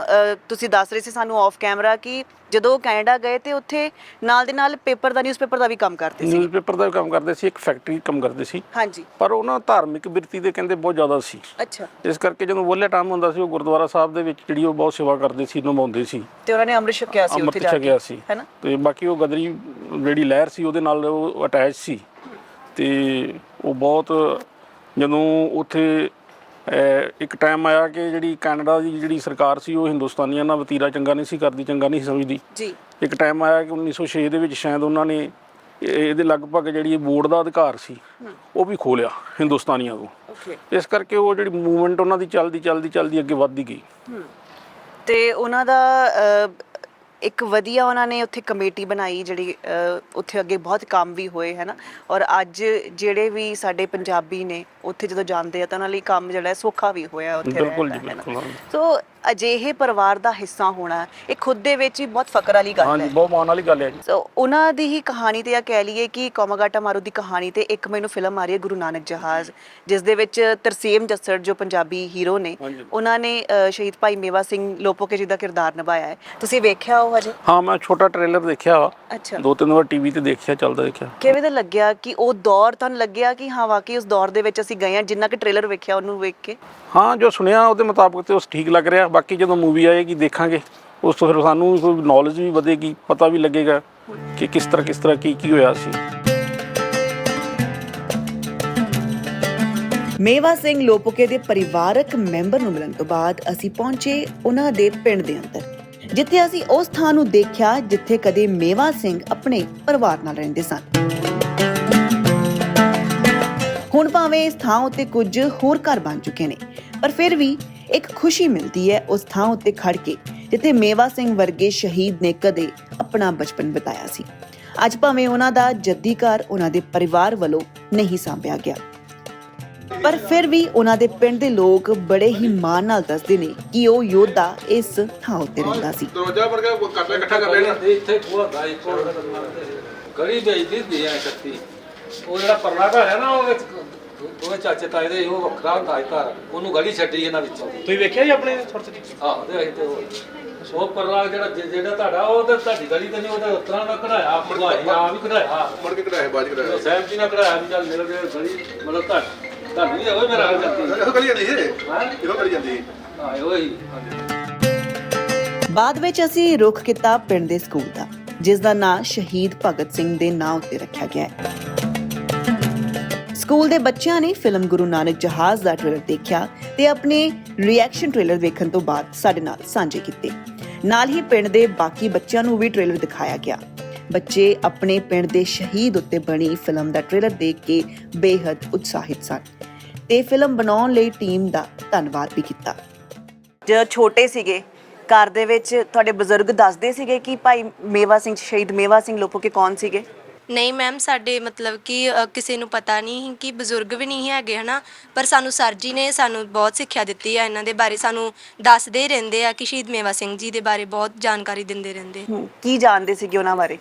ਤੁਸੀਂ ਦੱਸ ਰਹੇ ਸੀ ਸਾਨੂੰ ਆਫ ਕੈਮਰਾ ਕਿ ਜਦੋਂ ਕੈਨੇਡਾ ਗਏ ਤੇ ਉੱਥੇ ਨਾਲ ਦੇ ਨਾਲ ਪੇਪਰ ਦਾ ਨਿਊਜ਼ਪੇਪਰ ਦਾ ਵੀ ਕੰਮ ਕਰਦੇ ਸੀ। ਨਿਊਜ਼ਪੇਪਰ ਦਾ ਵੀ ਕੰਮ ਕਰਦੇ ਸੀ ਇੱਕ ਫੈਕਟਰੀ ਕੰਮ ਕਰਦੇ ਸੀ। ਹਾਂਜੀ। ਪਰ ਉਹਨਾਂ ਧਾਰਮਿਕ ਬਿਰਤੀ ਦੇ ਕਹਿੰਦੇ ਬਹੁਤ ਜ਼ਿਆਦਾ ਸੀ। ਅੱਛਾ। ਇਸ ਕਰਕੇ ਜਦੋਂ ਵੋਲੇ ਟਾਈਮ ਹੁੰਦਾ ਸੀ ਉਹ ਗੁਰਦੁਆਰਾ ਸਾਹਿਬ ਦੇ ਵਿੱਚ ਜਿਹੜੀ ਉਹ ਬਹੁਤ ਸੇਵਾ ਕਰਦੇ ਸੀ ਨਿਭਾਉਂਦੇ ਸੀ। ਤੇ ਉਹਨਾਂ ਨੇ ਅੰਮ੍ਰਿਤ ਛਕਿਆ ਸੀ ਉੱਥੇ ਜਾ ਛਕਿਆ ਕੇ ਸੀ ਹੈਨਾ ਤੇ ਬਾਕੀ ਉਹ ਗਦਰੀ ਜਿਹੜੀ ਲਹਿਰ ਸੀ ਉਹਦੇ ਨਾਲ ਉਹ ਅਟੈਚ ਸੀ। ਤੇ ਉਹ ਬਹੁਤ ਜਦੋਂ ਉੱਥੇ ਇੱਕ ਟਾਈਮ ਆਇਆ ਕਿ ਜਿਹੜੀ ਕੈਨੇਡਾ ਦੀ ਜਿਹੜੀ ਸਰਕਾਰ ਸੀ ਉਹ ਹਿੰਦੁਸਤਾਨੀਆਂ ਨਾਲ ਵਤੀਰਾ ਚੰਗਾ ਨਹੀਂ ਸੀ ਕਰਦੀ ਚੰਗਾ ਨਹੀਂ ਸਮਝਦੀ। ਜੀ। ਇੱਕ ਟਾਈਮ ਆਇਆ ਕਿ 1906 ਦੇ ਵਿੱਚ ਸ਼ਾਇਦ ਉਹਨਾਂ ਨੇ ਇਹ- ਇਹਦੇ ਲਗਭਗ ਜਿਹੜੀ ਵੋਟ ਦਾ ਅਧਿਕਾਰ ਸੀ ਉਹ ਵੀ ਖੋਲਿਆ ਹਿੰਦੁਸਤਾਨੀਆਂ ਤੋਂ। ਓਕੇ ਇਸ ਕਰਕੇ ਉਹ ਜਿਹੜੀ ਮੂਵਮੈਂਟ ਉਹਨਾਂ ਦੀ ਚੱਲਦੀ ਚੱਲਦੀ ਚੱਲਦੀ ਅੱਗੇ ਵੱਧਦੀ ਗਈ। ਤੇ ਉਹਨਾਂ ਦਾ ਇੱਕ ਵਧੀਆ ਉਹਨਾਂ ਨੇ ਉੱਥੇ ਕਮੇਟੀ ਬਣਾਈ ਜਿਹੜੀ ਅ, ਉੱਥੇ ਅੱਗੇ ਬਹੁਤ ਕੰਮ ਵੀ ਹੋਏ ਹੈ ਨਾ ਔਰ ਅੱਜ ਜਿਹੜੇ ਵੀ ਸਾਡੇ ਪੰਜਾਬੀ ਨੇ ਉੱਥੇ ਜਦੋਂ ਜਾਂਦੇ ਆ ਤਾਂ ਉਹਨਾਂ ਲਈ ਕੰਮ ਜਿਹੜਾ ਹੈ ਸੌਖਾ ਵੀ ਹੋਇਆ ਉੱਥੇ ਬਿਲਕੁਲ ਰਹਿਣ ਜੀ ਦਾ, ਹੈ ਨਾ। ਬਿਲਕੁਲ। ਸੋ ਅਜਿਹੇ ਪਰਿਵਾਰ ਦਾ ਹਿੱਸਾ ਹੋਣਾ ਇਹ ਖੁਦ ਦੇ ਵਿੱਚ ਹੀ ਬਹੁਤ ਫਕਰ ਵਾਲੀ ਗੱਲ ਹਾਂਜੀ ਹੈ। ਬਹੁਤ ਮਾਣ ਵਾਲੀ ਗੱਲ ਹੈ ਜੀ। ਸੋ ਉਹਨਾਂ ਦੀ ਹੀ ਕਹਾਣੀ ਤੇ ਆ ਕਹਿ ਲਈਏ ਕਿ ਕੋਮਾਗਾਟਾ ਮਾਰੂ ਦੀ ਕਹਾਣੀ ਤੇ ਇੱਕ ਮੈਨੂੰ ਫਿਲਮ ਆ ਰਹੀ ਹੈ ਗੁਰੂ ਨਾਨਕ ਜਹਾਜ਼ ਜਿਸ ਦੇ ਵਿੱਚ ਤਰਸੇਮ ਜੱਸੜ ਜੋ ਪੰਜਾਬੀ ਹੀਰੋ ਨੇ ਹਾਂਜੀ। ਉਹਨਾਂ ਨੇ ਅ, ਸ਼ਹੀਦ ਭਾਈ ਮੇਵਾ ਸਿੰਘ ਲੋਪੋਕੇ ਜੀ ਦਾ ਕਿਰਦਾਰ ਨਿਭਾਇਆ ਹੈ। ਤੁਸੀਂ ਵੇਖਿਆ ਉਹ ਹਜੇ? ਹਾਂ ਮੈਂ ਛੋਟਾ ਟ੍ਰੇਲਰ ਦੇਖਿਆ ਵਾ। ਅੱਛਾ। ਦੋ ਤਿੰਨ ਵਾਰ ਟੀਵੀ ਤੇ ਦੇਖਿਆ ਚੱਲਦਾ ਦੇਖਿਆ। ਕਿਵੇਂ ਦਾ ਲੱਗਿਆ ਕਿ ਉਹ ਦੌਰ ਤੁਹਾਨੂੰ ਲੱਗਿਆ ਕਿ ਹਾਂ ਵਾਕਈ ਉਸ ਦੌਰ ਦੇ ਵਿੱਚ ਅਸੀਂ ਗਏ ਹਾਂ ਜਿੰਨਾ ਕਿ ਟ੍ਰੇਲਰ ਵੇਖਿਆ ਉਹਨੂੰ ਵੇਖ ਕੇ? ਹਾਂ ਜੋ ਸੁਣਿਆ ਉਹਦੇ ਮੁਤਾਬਕ ਤੇ ਉਸ ਠੀਕ ਲੱਗ ਰਿਹਾ ਬਾਕੀ ਜਦੋਂ ਮੂਵੀ ਆਏਗੀ ਦੇਖਾਂਗੇ। ਉਸ ਤੋਂ ਫਿਰ ਸਾਨੂੰ ਕੋਈ ਨੌਲੇਜ ਵੀ ਵਧੇਗੀ, ਪਤਾ ਵੀ ਲੱਗੇਗਾ ਕਿ ਕਿਸ ਤਰ੍ਹਾਂ ਕਿਸ ਤਰ੍ਹਾਂ ਕੀ ਕੀ ਹੋਇਆ ਸੀ। ਮੇਵਾ ਸਿੰਘ ਲੋਪੋਕੇ ਦੇ ਪਰਿਵਾਰਕ ਮੈਂਬਰ ਨੂੰ ਮਿਲਣ ਤੋਂ ਬਾਅਦ ਅਸੀਂ ਪਹੁੰਚੇ ਉਹਨਾਂ ਦੇ ਪਿੰਡ ਦੇ ਅੰਦਰ, ਜਿੱਥੇ ਅਸੀਂ ਉਸ ਥਾਂ ਨੂੰ ਦੇਖਿਆ ਜਿੱਥੇ ਕਦੇ ਮੇਵਾ ਸਿੰਘ ਆਪਣੇ ਪਰਿਵਾਰ ਨਾਲ ਰਹਿੰਦੇ ਸਨ। ਹੁਣ ਭਾਵੇਂ ਇਸ ਥਾਂ ਉੱਤੇ ਕੁਝ ਹੋਰ ਘਰ ਬਣ ਚੁੱਕੇ ਨੇ, ਪਰ ਫਿਰ ਵੀ ਇੱਕ ਖੁਸ਼ੀ ਮਿਲਦੀ ਹੈ ਉਸ ਥਾਂ ਉੱਤੇ ਖੜ ਕੇ ਜਿੱਥੇ ਮੇਵਾ ਸਿੰਘ ਵਰਗੇ ਸ਼ਹੀਦ ਨੇ ਕਦੇ ਆਪਣਾ ਬਚਪਨ ਬਿਤਾਇਆ ਸੀ। ਅੱਜ ਭਾਵੇਂ ਉਹਨਾਂ ਦਾ ਜੱਦੀ ਘਰ ਉਹਨਾਂ ਦੇ ਪਰਿਵਾਰ ਵੱਲੋਂ ਨਹੀਂ ਸਾਂਭਿਆ ਗਿਆ। ਪਰ ਫਿਰ ਵੀ ਉਹਨਾਂ ਦੇ ਪਿੰਡ ਦੇ ਲੋਕ ਬੜੇ ਹੀ ਮਾਣ ਨਾਲ ਦੱਸਦੇ ਨੇ ਕਿ ਉਹ ਯੋਧਾ ਇਸ ਥਾਂ ਉੱਤੇ ਰਹਿੰਦਾ ਸੀ। ਦਰਵਾਜ਼ਾ ਵਰਗਾ ਕੱਟਾ ਇਕੱਠਾ ਕਰ ਲੈਣਾ। ਇੱਥੇ ਖੂਆ ਦਾ ਇੱਕ ਗਲੀ ਦੀ ਐ ਕੱਤੀ ਉਹ ਜਿਹੜਾ ਪਰਲਾ ਘਰ ਹੈ ਨਾ ਉਹ ਵਿੱਚ ਦੋਵੇਂ ਚਾਚੇ ਤਾਏ ਦੇ ਉਹ ਵੱਖਰਾ ਹੁੰਦਾ ਸੀ ਘਰ। ਉਹਨੂੰ ਗਲੀ ਛੱਡੀ ਇਹਨਾਂ ਵਿੱਚੋਂ। ਤੁਸੀਂ ਵੇਖਿਆ ਜੀ ਆਪਣੇ ਛੋਟੇ ਛੋਟੇ ਆਹੋ ਤੇ ਅਸੀਂ ਤੇ ਉਹ ਉਹ ਪਰਲਾ ਜਿਹੜਾ ਜਿਹੜਾ ਤੁਹਾਡਾ ਉਹ ਤੇ ਤੁਹਾਡੀ ਗਲੀ ਤੇ ਨਹੀਂ ਉਹਦਾ ਉਤਰਾ ਨਾ ਕਢਾਇਆ ਭਗਵਾਈ ਆ ਵੀ ਕਢਾਇਆ। ਮੁੜ ਕੇ ਕਢਾਏ ਬਾਜ ਕਢਾਏ ਸਹਿਬ ਜੀ ਨੇ ਕਢਾਇਆ ਵੀ ਚੱਲ ਮੇਰੇ ਤੇ ਗਲੀ ਮਤਲਬ ਤੁਹਾਡੀ ਤੁਹਾਨੂੰ ਨਹੀਂ ਹੋਵੇ ਮੇਰਾ ਜੱਤੀ ਇਹੋ ਕਰੀ ਜਾਂਦੀ ਹੈ ਹਾਂ? ਇਹੋ ਕਰੀ ਜਾਂਦੀ ਹਾਂ ਉਹੀ ਹਾਂਜੀ ਬਾਅਦ ਵਿੱਚ ਅਸੀਂ ਰੁਖ ਕੀਤਾ ਪਿੰਡ ਦੇ ਸਕੂਲ ਦਾ ਜਿਸ ਦਾ ਨਾਂ ਸ਼ਹੀਦ ਭਗਤ ਸਿੰਘ ਦੇ ਨਾਂ ਉੱਤੇ ਰੱਖਿਆ ਗਿਆ ਹੈ। ਸਕੂਲ ਦੇ ਬੱਚਿਆਂ ਨੇ ਫਿਲਮ ਗੁਰੂ ਨਾਨਕ ਜਹਾਜ਼ ਦਾ ਟ੍ਰੇਲਰ ਦੇਖਿਆ ਤੇ ਆਪਣੇ ਰਿਐਕਸ਼ਨ ਟ੍ਰੇਲਰ ਵੇਖਣ ਤੋਂ ਬਾਅਦ ਸਾਡੇ ਨਾਲ ਸਾਂਝੇ ਕੀਤੇ। ਨਾਲ ਹੀ ਪਿੰਡ ਦੇ ਬਾਕੀ ਬੱਚਿਆਂ ਨੂੰ ਵੀ ਟ੍ਰੇਲਰ ਦਿਖਾਇਆ ਗਿਆ। ਬੱਚੇ ਆਪਣੇ ਪਿੰਡ ਦੇ ਸ਼ਹੀਦ ਉੱਤੇ ਬਣੀ ਫਿਲਮ ਦਾ ਟ੍ਰੇਲਰ ਦੇਖ ਕੇ ਬੇहद ਉਤਸ਼ਾਹਿਤ ਸਨ ਤੇ ਫਿਲਮ ਬਣਾਉਣ ਲਈ ਟੀਮ ਦਾ ਧੰਨਵਾਦ ਵੀ ਕੀਤਾ। ਜਦੋਂ ਛੋਟੇ ਸੀਗੇ, ਘਰ ਦੇ ਵਿੱਚ ਤੁਹਾਡੇ ਬਜ਼ੁਰਗ ਦੱਸਦੇ ਸੀਗੇ ਕਿ ਭਾਈ ਮੇਵਾ ਸਿੰਘ, ਸ਼ਹੀਦ ਮੇਵਾ ਸਿੰਘ ਲੋਪੋ ਕੇ ਕੌਣ ਸੀਗੇ? ਨਹੀਂ ਮੈਮ ਸਾਡੇ ਮਤਲਬ ਕਿ ਅ, ਕਿਸੇ ਨੂੰ ਪਤਾ ਨਹੀਂ ਕਿ ਬਜ਼ੁਰਗ ਵੀ ਨਹੀਂ ਹੈਗੇ ਹਨਾ? ਪਰ ਸਾਨੂੰ ਸਰ ਜੀ ਨੇ ਸਾਨੂੰ ਬਹੁਤ ਸਿੱਖਿਆ ਦਿੱਤੀ ਹੈ ਇਹਨਾਂ ਦੇ ਬਾਰੇ। ਸਾਨੂੰ ਦੱਸਦੇ ਹੀ ਰਹਿੰਦੇ ਆ ਕਿ ਸ਼ਹੀਦ ਮੇਵਾ ਸਿੰਘ ਜੀ ਦੇ ਬਾਰੇ ਬਹੁਤ ਜਾਣਕਾਰੀ ਦਿੰਦੇ ਰਹਿੰਦੇ ਕੀ ਜਾਣਦੇ ਸੀਗੇ ਉਹਨਾਂ ਬਾਰੇ?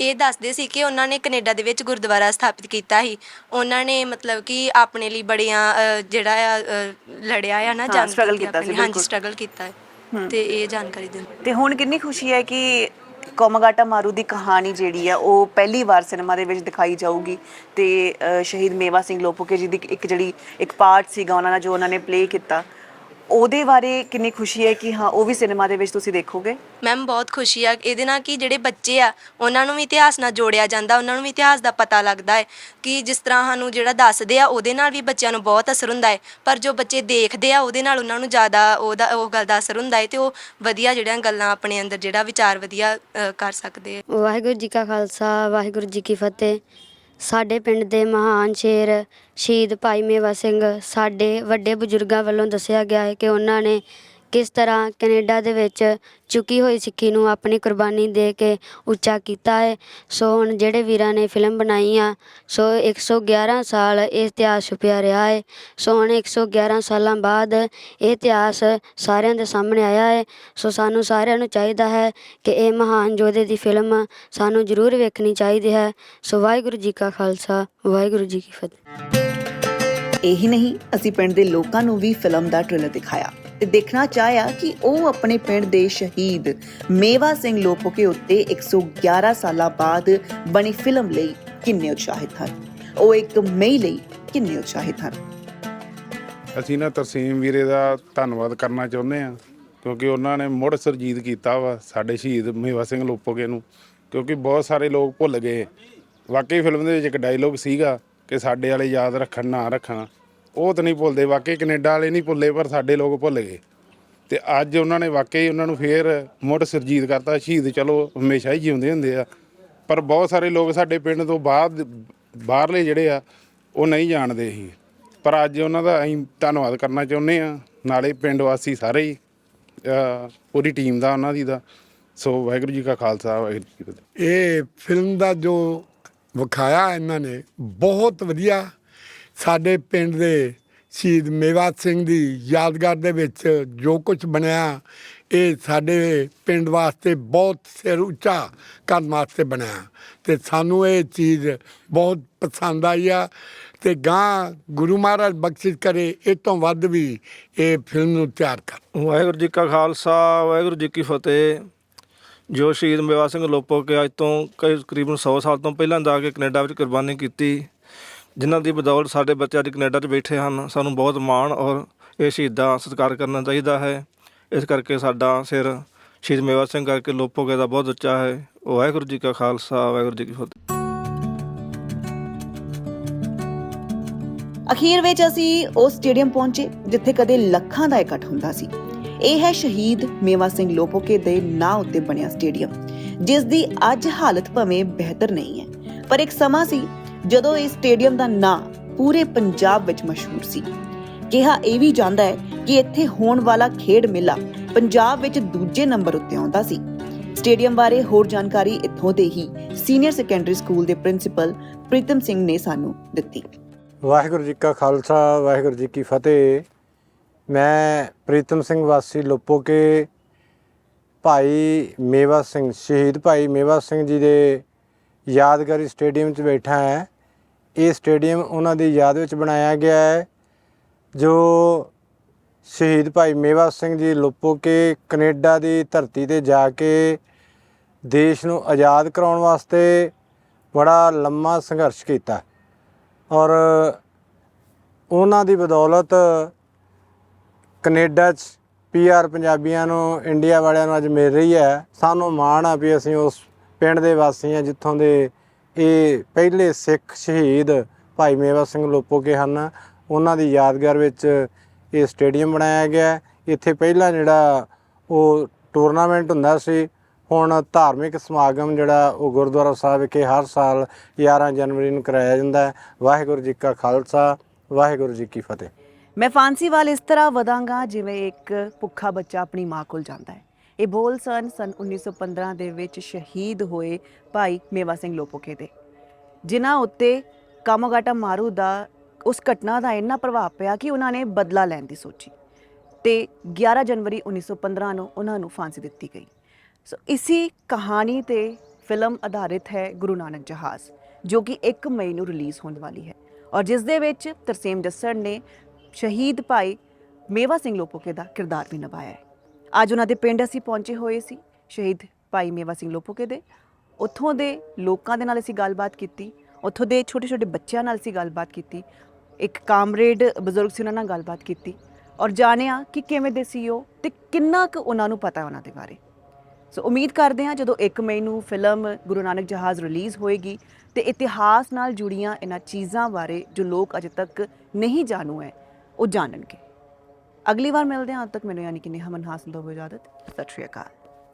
ਇਹ ਦੱਸਦੇ ਸੀ ਕਿ ਉਹਨਾਂ ਨੇ ਕੈਨੇਡਾ ਦੇ ਵਿੱਚ ਗੁਰਦੁਆਰਾ ਸਥਾਪਿਤ ਕੀਤਾ ਸੀ। ਉਹਨਾਂ ਨੇ ਮਤਲਬ ਕਿ ਆਪਣੇ ਲਈ ਬੜੀਆਂ ਅ, ਜਿਹੜਾ ਆ ਅ, ਲੜਿਆ ਆ ਨਾ ਹਾਂ, struggle ਕੀਤੀ ਸੀ। ਹਾਂਜੀ ਬਿਲਕੁਲ। ਸਟਰਗਲ ਕੀਤਾ। ਹੈ। ਤੇ ਇਹ ਜਾਣਕਾਰੀ ਦਿੰਦੇ। ਤੇ ਹੁਣ ਕਿੰਨੀ ਖੁਸ਼ੀ ਹੈ ਕਿ ਕੋਮਗਾਟਾ ਮਾਰੂ ਦੀ ਕਹਾਣੀ ਜਿਹੜੀ ਆ ਉਹ ਪਹਿਲੀ ਵਾਰ ਸਿਨੇਮਾ ਦੇ ਵਿੱਚ ਦਿਖਾਈ ਜਾਊਗੀ। ਤੇ ਅ, ਸ਼ਹੀਦ ਮੇਵਾ ਸਿੰਘ ਲੋਪੋਕੇ ਜੀ ਦੀ ਇੱਕ ਜਿਹੜੀ ਇੱਕ ਪਾਰਟ ਸੀਗਾ ਉਹਨਾਂ ਦਾ ਜੋ ਉਹਨਾਂ ਨੇ ਪਲੇ ਕੀਤਾ ਉਹਦੇ ਬਾਰੇ ਕਿੰਨੀ ਖੁਸ਼ੀ ਹੈ ਕਿ ਹਾਂ ਉਹ ਵੀ ਸਿਨੇਮਾ ਦੇ ਵਿੱਚ ਤੁਸੀਂ ਦੇਖੋਗੇ? ਮੈਮ ਬਹੁਤ ਖੁਸ਼ੀ ਆ। ਇਹਦੇ ਨਾਲ ਕਿ ਜਿਹੜੇ ਬੱਚੇ ਆ ਉਹਨਾਂ ਨੂੰ ਵੀ ਇਤਿਹਾਸ ਨਾਲ ਜੋੜਿਆ ਜਾਂਦਾ ਉਹਨਾਂ ਨੂੰ ਵੀ ਇਤਿਹਾਸ ਦਾ ਪਤਾ ਲੱਗਦਾ ਹੈ ਕਿ ਜਿਸ ਤਰ੍ਹਾਂ ਸਾਨੂੰ ਜਿਹੜਾ ਦੱਸਦੇ ਆ ਉਹਦੇ ਨਾਲ ਵੀ ਬੱਚਿਆਂ ਨੂੰ ਬਹੁਤ ਅਸਰ ਹੁੰਦਾ ਹੈ। ਪਰ ਜੋ ਬੱਚੇ ਦੇਖਦੇ ਆ ਉਹਦੇ ਨਾਲ ਉਹਨਾਂ ਨੂੰ ਜ਼ਿਆਦਾ ਉਹਦਾ ਉਹ ਗੱਲ ਦਾ ਅਸਰ ਹੁੰਦਾ ਹੈ ਤੇ ਉਹ ਵਧੀਆ ਜਿਹੜੀਆਂ ਗੱਲਾਂ ਆਪਣੇ ਅੰਦਰ ਜਿਹੜਾ ਵਿਚਾਰ ਵਧੀਆ ਅ, ਕਰ ਸਕਦੇ ਆ। ਵਾਹਿਗੁਰੂ ਜੀ ਕਾ ਖਾਲਸਾ ਵਾਹਿਗੁਰੂ ਜੀ ਕੀ ਫਤਿਹ। ਸਾਡੇ ਪਿੰਡ ਦੇ ਮਹਾਨ ਸ਼ੇਰ ਸ਼ਹੀਦ ਭਾਈ ਮੇਵਾ ਸਿੰਘ ਸਾਡੇ ਵੱਡੇ ਬਜ਼ੁਰਗਾਂ ਵੱਲੋਂ ਦੱਸਿਆ ਗਿਆ ਹੈ ਕਿ ਉਹਨਾਂ ਨੇ ਕਿਸ ਤਰ੍ਹਾਂ ਕੈਨੇਡਾ ਦੇ ਵਿੱਚ ਚੁੱਕੀ ਹੋਈ ਸਿੱਖੀ ਨੂੰ ਆਪਣੀ ਕੁਰਬਾਨੀ ਦੇ ਕੇ ਉੱਚਾ ਕੀਤਾ ਹੈ। ਸੋ ਹੁਣ ਜਿਹੜੇ ਵੀਰਾਂ ਨੇ ਫਿਲਮ ਬਣਾਈ ਆ ਸੋ 111 ਸਾਲ ਇਹ ਇਤਿਹਾਸ ਛੁਪਿਆ ਰਿਹਾ ਹੈ। ਸੋ ਹੁਣ 111 ਸਾਲਾਂ ਬਾਅਦ ਇਹ ਇਤਿਹਾਸ ਸਾਰਿਆਂ ਦੇ ਸਾਹਮਣੇ ਆਇਆ ਹੈ। ਸੋ ਸਾਨੂੰ ਸਾਰਿਆਂ ਨੂੰ ਚਾਹੀਦਾ ਹੈ ਕਿ ਇਹ ਮਹਾਨ ਯੋਧੇ ਦੀ ਫਿਲਮ ਸਾਨੂੰ ਜ਼ਰੂਰ ਵੇਖਣੀ ਚਾਹੀਦੀ ਹੈ। ਸੋ ਵਾਹਿਗੁਰੂ ਜੀ ਕਾ ਖਾਲਸਾ, ਵਾਹਿਗੁਰੂ ਜੀ ਕੀ ਫਤਿਹ। ਇਹੀ ਨਹੀਂ, ਅਸੀਂ ਪਿੰਡ ਦੇ ਲੋਕਾਂ ਨੂੰ ਵੀ ਫਿਲਮ ਦਾ ਟ੍ਰੇਲਰ ਦਿਖਾਇਆ। ਤੇ ਦੇਖਣਾ ਚਾਹਿਆ ਕਿ ਉਹ ਆਪਣੇ ਪਿੰਡ ਦੇ ਸ਼ਹੀਦ ਮੇਵਾ ਸਿੰਘ ਲੋਪੋਕੇ ਉੱਤੇ 111 ਸਾਲਾਂ ਬਾਅਦ ਬਣੀ ਫਿਲਮ ਲਈ ਕਿੰਨੇ ਉਤਸ਼ਾਹਿਤ ਹਨ? ਉਹ ਇੱਕ ਮਈ ਲਈ ਕਿੰਨੇ ਉਤਸ਼ਾਹਿਤ ਹਨ? ਅਸੀਂ ਨਾ ਤਰਸੀਮ ਵੀਰੇ ਦਾ ਧੰਨਵਾਦ ਕਰਨਾ ਚਾਹੁੰਦੇ ਹਾਂ, ਕਿਉਂਕਿ ਉਹਨਾਂ ਨੇ ਮੁੜ ਸਰਜੀਤ ਕੀਤਾ ਵਾ ਸਾਡੇ ਸ਼ਹੀਦ ਮੇਵਾ ਸਿੰਘ ਲੋਪੋਕੇ ਨੂੰ, ਕਿਉਂਕਿ ਬਹੁਤ ਸਾਰੇ ਲੋਕ ਭੁੱਲ ਗਏ। ਵਾਕਈ ਫਿਲਮ ਦੇ ਵਿੱਚ ਇੱਕ ਡਾਇਲੋਗ ਸੀਗਾ ਕਿ ਸਾਡੇ ਵਾਲੇ ਯਾਦ ਰੱਖਣ, ਨਾ ਰੱਖਣ। ਉਹ ਤਾਂ ਨਹੀਂ ਭੁੱਲਦੇ, ਵਾਕਈ ਕੈਨੇਡਾ ਵਾਲੇ ਨਹੀਂ ਭੁੱਲੇ, ਪਰ ਸਾਡੇ ਲੋਕ ਭੁੱਲ ਗਏ। ਤੇ ਅੱਜ ਉਹਨਾਂ ਨੇ ਵਾਕਈ ਉਹਨਾਂ ਨੂੰ ਫੇਰ ਮੁੜ ਸਰਜੀਤ ਕਰਤਾ, ਸ਼ਹੀਦ ਚਲੋ ਹਮੇਸ਼ਾ ਹੀ ਜਿਉਂਦੇ ਹੁੰਦੇ ਆ। ਪਰ ਬਹੁਤ ਸਾਰੇ ਲੋਕ ਸਾਡੇ ਪਿੰਡ ਤੋਂ ਬਾਅਦ ਬਾਹਰਲੇ ਜਿਹੜੇ ਆ, ਉਹ ਨਹੀਂ ਜਾਣਦੇ ਸੀ। ਪਰ ਅੱਜ ਉਹਨਾਂ ਦਾ ਅਸੀਂ ਧੰਨਵਾਦ ਕਰਨਾ ਚਾਹੁੰਦੇ ਆ। ਨਾਲੇ ਪਿੰਡ ਵਾਸੀ ਸਾਰੇ ਹੀ ਪੂਰੀ ਟੀਮ ਦਾ, ਉਹਨਾਂ ਦੀ ਦਾ। ਸੋ ਵਾਹਿਗੁਰੂ ਜੀ ਕਾ ਖਾਲਸਾ, ਵਾਹਿਗੁਰੂ ਜੀ ਕੀ ਫਤਿਹ। ਇਹ ਫਿਲਮ ਦਾ ਜੋ ਵਿਖਾਇਆ ਇਹਨਾਂ ਨੇ, ਬਹੁਤ ਵਧੀਆ ਸਾਡੇ ਪਿੰਡ ਦੇ ਸ਼ਹੀਦ ਮੇਵਾ ਸਿੰਘ ਦੀ ਯਾਦਗਾਰ ਦੇ ਵਿੱਚ ਜੋ ਕੁਝ ਬਣਿਆ, ਇਹ ਸਾਡੇ ਪਿੰਡ ਵਾਸਤੇ ਬਹੁਤ ਸਿਰ ਉੱਚਾ ਕਰਨ ਵਾਸਤੇ ਬਣਿਆ। ਤੇ ਸਾਨੂੰ ਇਹ ਚੀਜ਼ ਬਹੁਤ ਪਸੰਦ ਆਈ ਆ ਤੇ ਗਾਂ ਗੁਰੂ ਮਹਾਰਾਜ ਬਖਸ਼ਿਸ਼ ਕਰੇ, ਇਹ ਤੋਂ ਵੱਧ ਵੀ ਇਹ ਫਿਲਮ ਨੂੰ ਤਿਆਰ ਕਰ। ਵਾਹਿਗੁਰੂ ਜੀ ਕਾ ਖਾਲਸਾ, ਵਾਹਿਗੁਰੂ ਜੀ ਕੀ ਫਤਿਹ। ਜੋ ਸ਼ਹੀਦ ਮੇਵਾ ਸਿੰਘ ਲੋਪੋ ਕੇ ਅੱਜ ਤੋਂ ਕਈ ਤਕਰੀਬਨ 100 ਸਾਲ ਤੋਂ ਪਹਿਲਾਂ ਜਾ ਕੇ ਕੈਨੇਡਾ ਵਿੱਚ ਕੁਰਬਾਨੀ ਕੀਤੀ ਜਿਨ੍ਹਾਂ ਦੀ ਬਦੌਲਤ ਸਾਡੇ ਬੱਚੇ ਅੱਜ ਕੈਨੇਡਾ 'ਚ ਬੈਠੇ ਹਨ, ਸਾਨੂੰ ਬਹੁਤ ਮਾਣ ਔਰ ਇਹ ਸ਼ਹੀਦਾਂ ਸਤਿਕਾਰ ਕਰਨਾ ਚਾਹੀਦਾ ਹੈ। ਇਸ ਕਰਕੇ ਸਾਡਾ ਸਿਰ ਸ਼ਹੀਦ ਮੇਵਾ ਸਿੰਘ ਕਰਕੇ ਲੋਪੋ ਕੇ ਦਾ ਬਹੁਤ ਉੱਚਾ ਹੈ। ਵਾਹਿਗੁਰੂ ਜੀ ਕਾ ਖਾਲਸਾ, ਵਾਹਿਗੁਰੂ ਜੀ ਕੀ ਫਤਿਹ। ਅਖੀਰ ਵਿੱਚ ਅਸੀਂ ਉਹ ਸਟੇਡੀਅਮ ਪਹੁੰਚੇ ਜਿੱਥੇ ਕਦੇ ਲੱਖਾਂ ਦਾ ਇਕੱਠ ਹੁੰਦਾ ਸੀ। ਇਹ ਹੈ ਸ਼ਹੀਦ ਮੇਵਾ ਸਿੰਘ ਲੋਪੋਕੇ ਦੇ ਨਾਂ ਉੱਤੇ ਬਣਿਆ ਸਟੇਡੀਅਮ, ਜਿਸ ਦੀ ਅੱਜ ਹਾਲਤ ਭਵੇਂ ਬਿਹਤਰ ਨਹੀਂ ਹੈ, ਪਰ ਇੱਕ ਸਮਾਂ ਸੀ ਜਦੋਂ ਇਸ ਸਟੇਡੀਅਮ ਦਾ ਨਾਂ ਪੂਰੇ ਪੰਜਾਬ ਵਿੱਚ ਮਸ਼ਹੂਰ ਸੀ। ਕਿਹਾ ਇਹ ਵੀ ਜਾਂਦਾ ਹੈ ਕਿ ਇੱਥੇ ਹੋਣ ਵਾਲਾ ਖੇਡ ਮੇਲਾ ਪੰਜਾਬ ਵਿੱਚ ਦੂਜੇ ਨੰਬਰ ਉੱਤੇ ਆਉਂਦਾ ਸੀ। ਸਟੇਡੀਅਮ ਬਾਰੇ ਹੋਰ ਜਾਣਕਾਰੀ ਇੱਥੋਂ ਦੇ ਹੀ ਸੀਨੀਅਰ ਸੈਕੰਡਰੀ ਸਕੂਲ ਦੇ ਪ੍ਰਿੰਸੀਪਲ ਪ੍ਰੀਤਮ ਸਿੰਘ ਨੇ ਸਾਨੂੰ ਦਿੱਤੀ। ਵਾਹਿਗੁਰੂ ਜੀ ਕਾ ਖਾਲਸਾ, ਵਾਹਿਗੁਰੂ ਜੀ ਕੀ ਫਤਿਹ। ਮੈਂ ਪ੍ਰੀਤਮ ਸਿੰਘ ਵਾਸੀ ਲੋਪੋਕੇ, ਭਾਈ ਮੇਵਾ ਸਿੰਘ, ਸ਼ਹੀਦ ਭਾਈ ਮੇਵਾ ਸਿੰਘ ਜੀ ਦੇ ਯਾਦਗਾਰੀ ਸਟੇਡੀਅਮ 'ਚ ਬੈਠਾ ਹਾਂ। ਇਹ ਸਟੇਡੀਅਮ ਉਹਨਾਂ ਦੀ ਯਾਦ ਵਿੱਚ ਬਣਾਇਆ ਗਿਆ ਹੈ, ਜੋ ਸ਼ਹੀਦ ਭਾਈ ਮੇਵਾ ਸਿੰਘ ਜੀ ਲੁੱਪੋ ਕੇ ਕੈਨੇਡਾ ਦੀ ਧਰਤੀ ਤੇ ਜਾ ਕੇ ਦੇਸ਼ ਨੂੰ ਆਜ਼ਾਦ ਕਰਾਉਣ ਵਾਸਤੇ ਬੜਾ ਲੰਮਾ ਸੰਘਰਸ਼ ਕੀਤਾ। ਔਰ ਉਹਨਾਂ ਦੀ ਬਦੌਲਤ ਕੈਨੇਡਾ 'ਚ ਪੀਆਰ ਪੰਜਾਬੀਆਂ ਨੂੰ, ਇੰਡੀਆ ਵਾਲਿਆਂ ਨੂੰ ਅੱਜ ਮਿਲ ਰਹੀ ਹੈ। ਸਾਨੂੰ ਮਾਣ ਆ ਵੀ ਅਸੀਂ ਉਸ ਪਿੰਡ ਦੇ ਵਾਸੀ ਹਾਂ, ਜਿੱਥੋਂ ਦੇ ਇਹ ਪਹਿਲੇ ਸਿੱਖ ਸ਼ਹੀਦ ਭਾਈ ਮੇਵਾ ਸਿੰਘ ਲੋਪੋਕੇ ਹਨ। ਉਹਨਾਂ ਦੀ ਯਾਦਗਾਰ ਵਿੱਚ ਇਹ ਸਟੇਡੀਅਮ ਬਣਾਇਆ ਗਿਆ। ਇੱਥੇ ਪਹਿਲਾਂ ਜਿਹੜਾ ਉਹ ਟੂਰਨਾਮੈਂਟ ਹੁੰਦਾ ਸੀ, ਹੁਣ ਧਾਰਮਿਕ ਸਮਾਗਮ ਜਿਹੜਾ ਉਹ ਗੁਰਦੁਆਰਾ ਸਾਹਿਬ ਵਿਖੇ ਹਰ ਸਾਲ 11 ਜਨਵਰੀ ਨੂੰ ਕਰਾਇਆ ਜਾਂਦਾ ਹੈ। ਵਾਹਿਗੁਰੂ ਜੀ ਕਾ ਖਾਲਸਾ, ਵਾਹਿਗੁਰੂ ਜੀ ਕੀ ਫਤਿਹ। ਮੈਂ ਫਾਂਸੀ ਵਾਲ ਇਸ ਤਰ੍ਹਾਂ ਵਧਾਂਗਾ ਜਿਵੇਂ ਇੱਕ ਭੁੱਖਾ ਬੱਚਾ ਆਪਣੀ ਮਾਂ ਕੋਲ ਜਾਂਦਾ ਹੈ। ਇਹ ਬੋਲ ਸਨ ਸਨ 1915 ਦੇ ਵਿੱਚ ਸ਼ਹੀਦ ਹੋਏ ਭਾਈ ਮੇਵਾ ਸਿੰਘ ਲੋਪੋਕੇ ਦੇ। ਜਿਨ੍ਹਾਂ ਉੱਤੇ ਕਾਮੋਗਾਟਾ ਮਾਰੂ ਦਾ, ਉਸ ਘਟਨਾ ਦਾ ਇੰਨਾ ਪ੍ਰਭਾਵ ਪਿਆ ਕਿ ਉਹਨਾਂ ਨੇ ਬਦਲਾ ਲੈਣ ਦੀ ਸੋਚੀ ਤੇ 11 ਜਨਵਰੀ 1915 ਨੂੰ ਉਹਨਾਂ ਨੂੰ ਫਾਂਸੀ ਦਿੱਤੀ ਗਈ। ਸੋ ਇਸੀ ਕਹਾਣੀ ਤੇ ਫਿਲਮ ਆਧਾਰਿਤ ਹੈ ਗੁਰੂ ਨਾਨਕ ਜਹਾਜ਼, ਜੋ ਕਿ 1 ਮਈ ਨੂੰ ਰਿਲੀਜ਼ ਹੋਣ ਵਾਲੀ ਹੈ ਔਰ ਜਿਸ ਦੇ ਵਿੱਚ ਤਰਸੇਮ ਜੱਸੜ ਨੇ ਸ਼ਹੀਦ ਭਾਈ ਮੇਵਾ ਸਿੰਘ ਲੋਪੋਕੇ ਦਾ ਕਿਰਦਾਰ ਵੀ ਨਿਭਾਇਆ ਹੈ। ਅੱਜ ਉਹਨਾਂ ਦੇ ਪਿੰਡ ਅਸੀਂ ਪਹੁੰਚੇ ਹੋਏ ਸੀ, ਸ਼ਹੀਦ ਭਾਈ ਮੇਵਾ ਸਿੰਘ ਲੋਪੋਕੇ ਦੇ। ਉੱਥੋਂ ਦੇ ਲੋਕਾਂ ਦੇ ਨਾਲ ਅਸੀਂ ਗੱਲਬਾਤ ਕੀਤੀ, ਉੱਥੋਂ ਦੇ ਛੋਟੇ ਛੋਟੇ ਬੱਚਿਆਂ ਨਾਲ ਅਸੀਂ ਗੱਲਬਾਤ ਕੀਤੀ, ਇੱਕ ਕਾਮਰੇਡ ਬਜ਼ੁਰਗ ਸੀ ਉਹਨਾਂ ਨਾਲ ਗੱਲਬਾਤ ਕੀਤੀ ਔਰ ਜਾਣਿਆ ਕਿ ਕਿਵੇਂ ਦੇ ਸੀ ਉਹ ਤੇ ਕਿੰਨਾ ਕੁ ਉਹਨਾਂ ਨੂੰ ਪਤਾ ਉਹਨਾਂ ਦੇ ਬਾਰੇ। ਸੋ ਉਮੀਦ ਕਰਦੇ ਹਾਂ ਜਦੋਂ 1 ਮਈ ਨੂੰ ਫਿਲਮ ਗੁਰੂ ਨਾਨਕ ਜਹਾਜ਼ ਰਿਲੀਜ਼ ਹੋਏਗੀ ਤੇ ਇਤਿਹਾਸ ਨਾਲ ਜੁੜੀਆਂ ਇਹਨਾਂ ਚੀਜ਼ਾਂ ਬਾਰੇ ਜੋ ਲੋਕ ਅਜੇ ਤੱਕ ਨਹੀਂ ਜਾਣੂ ਹੈ, ਉਹ ਜਾਣਨਗੇ। ਅਗਲੀ ਵਾਰ ਮਿਲਦੇ ਹਾਂ। ਅੱਜ ਤੱਕ ਮੈਨੂੰ ਯਾਨੀ ਕਿ ਨੇਹਾ ਮਨਹਾਸ ਨੂੰ ਦੋ ਇਜਾਜ਼ਤ। ਸਤਿ ਸ਼੍ਰੀ ਅਕਾਲ।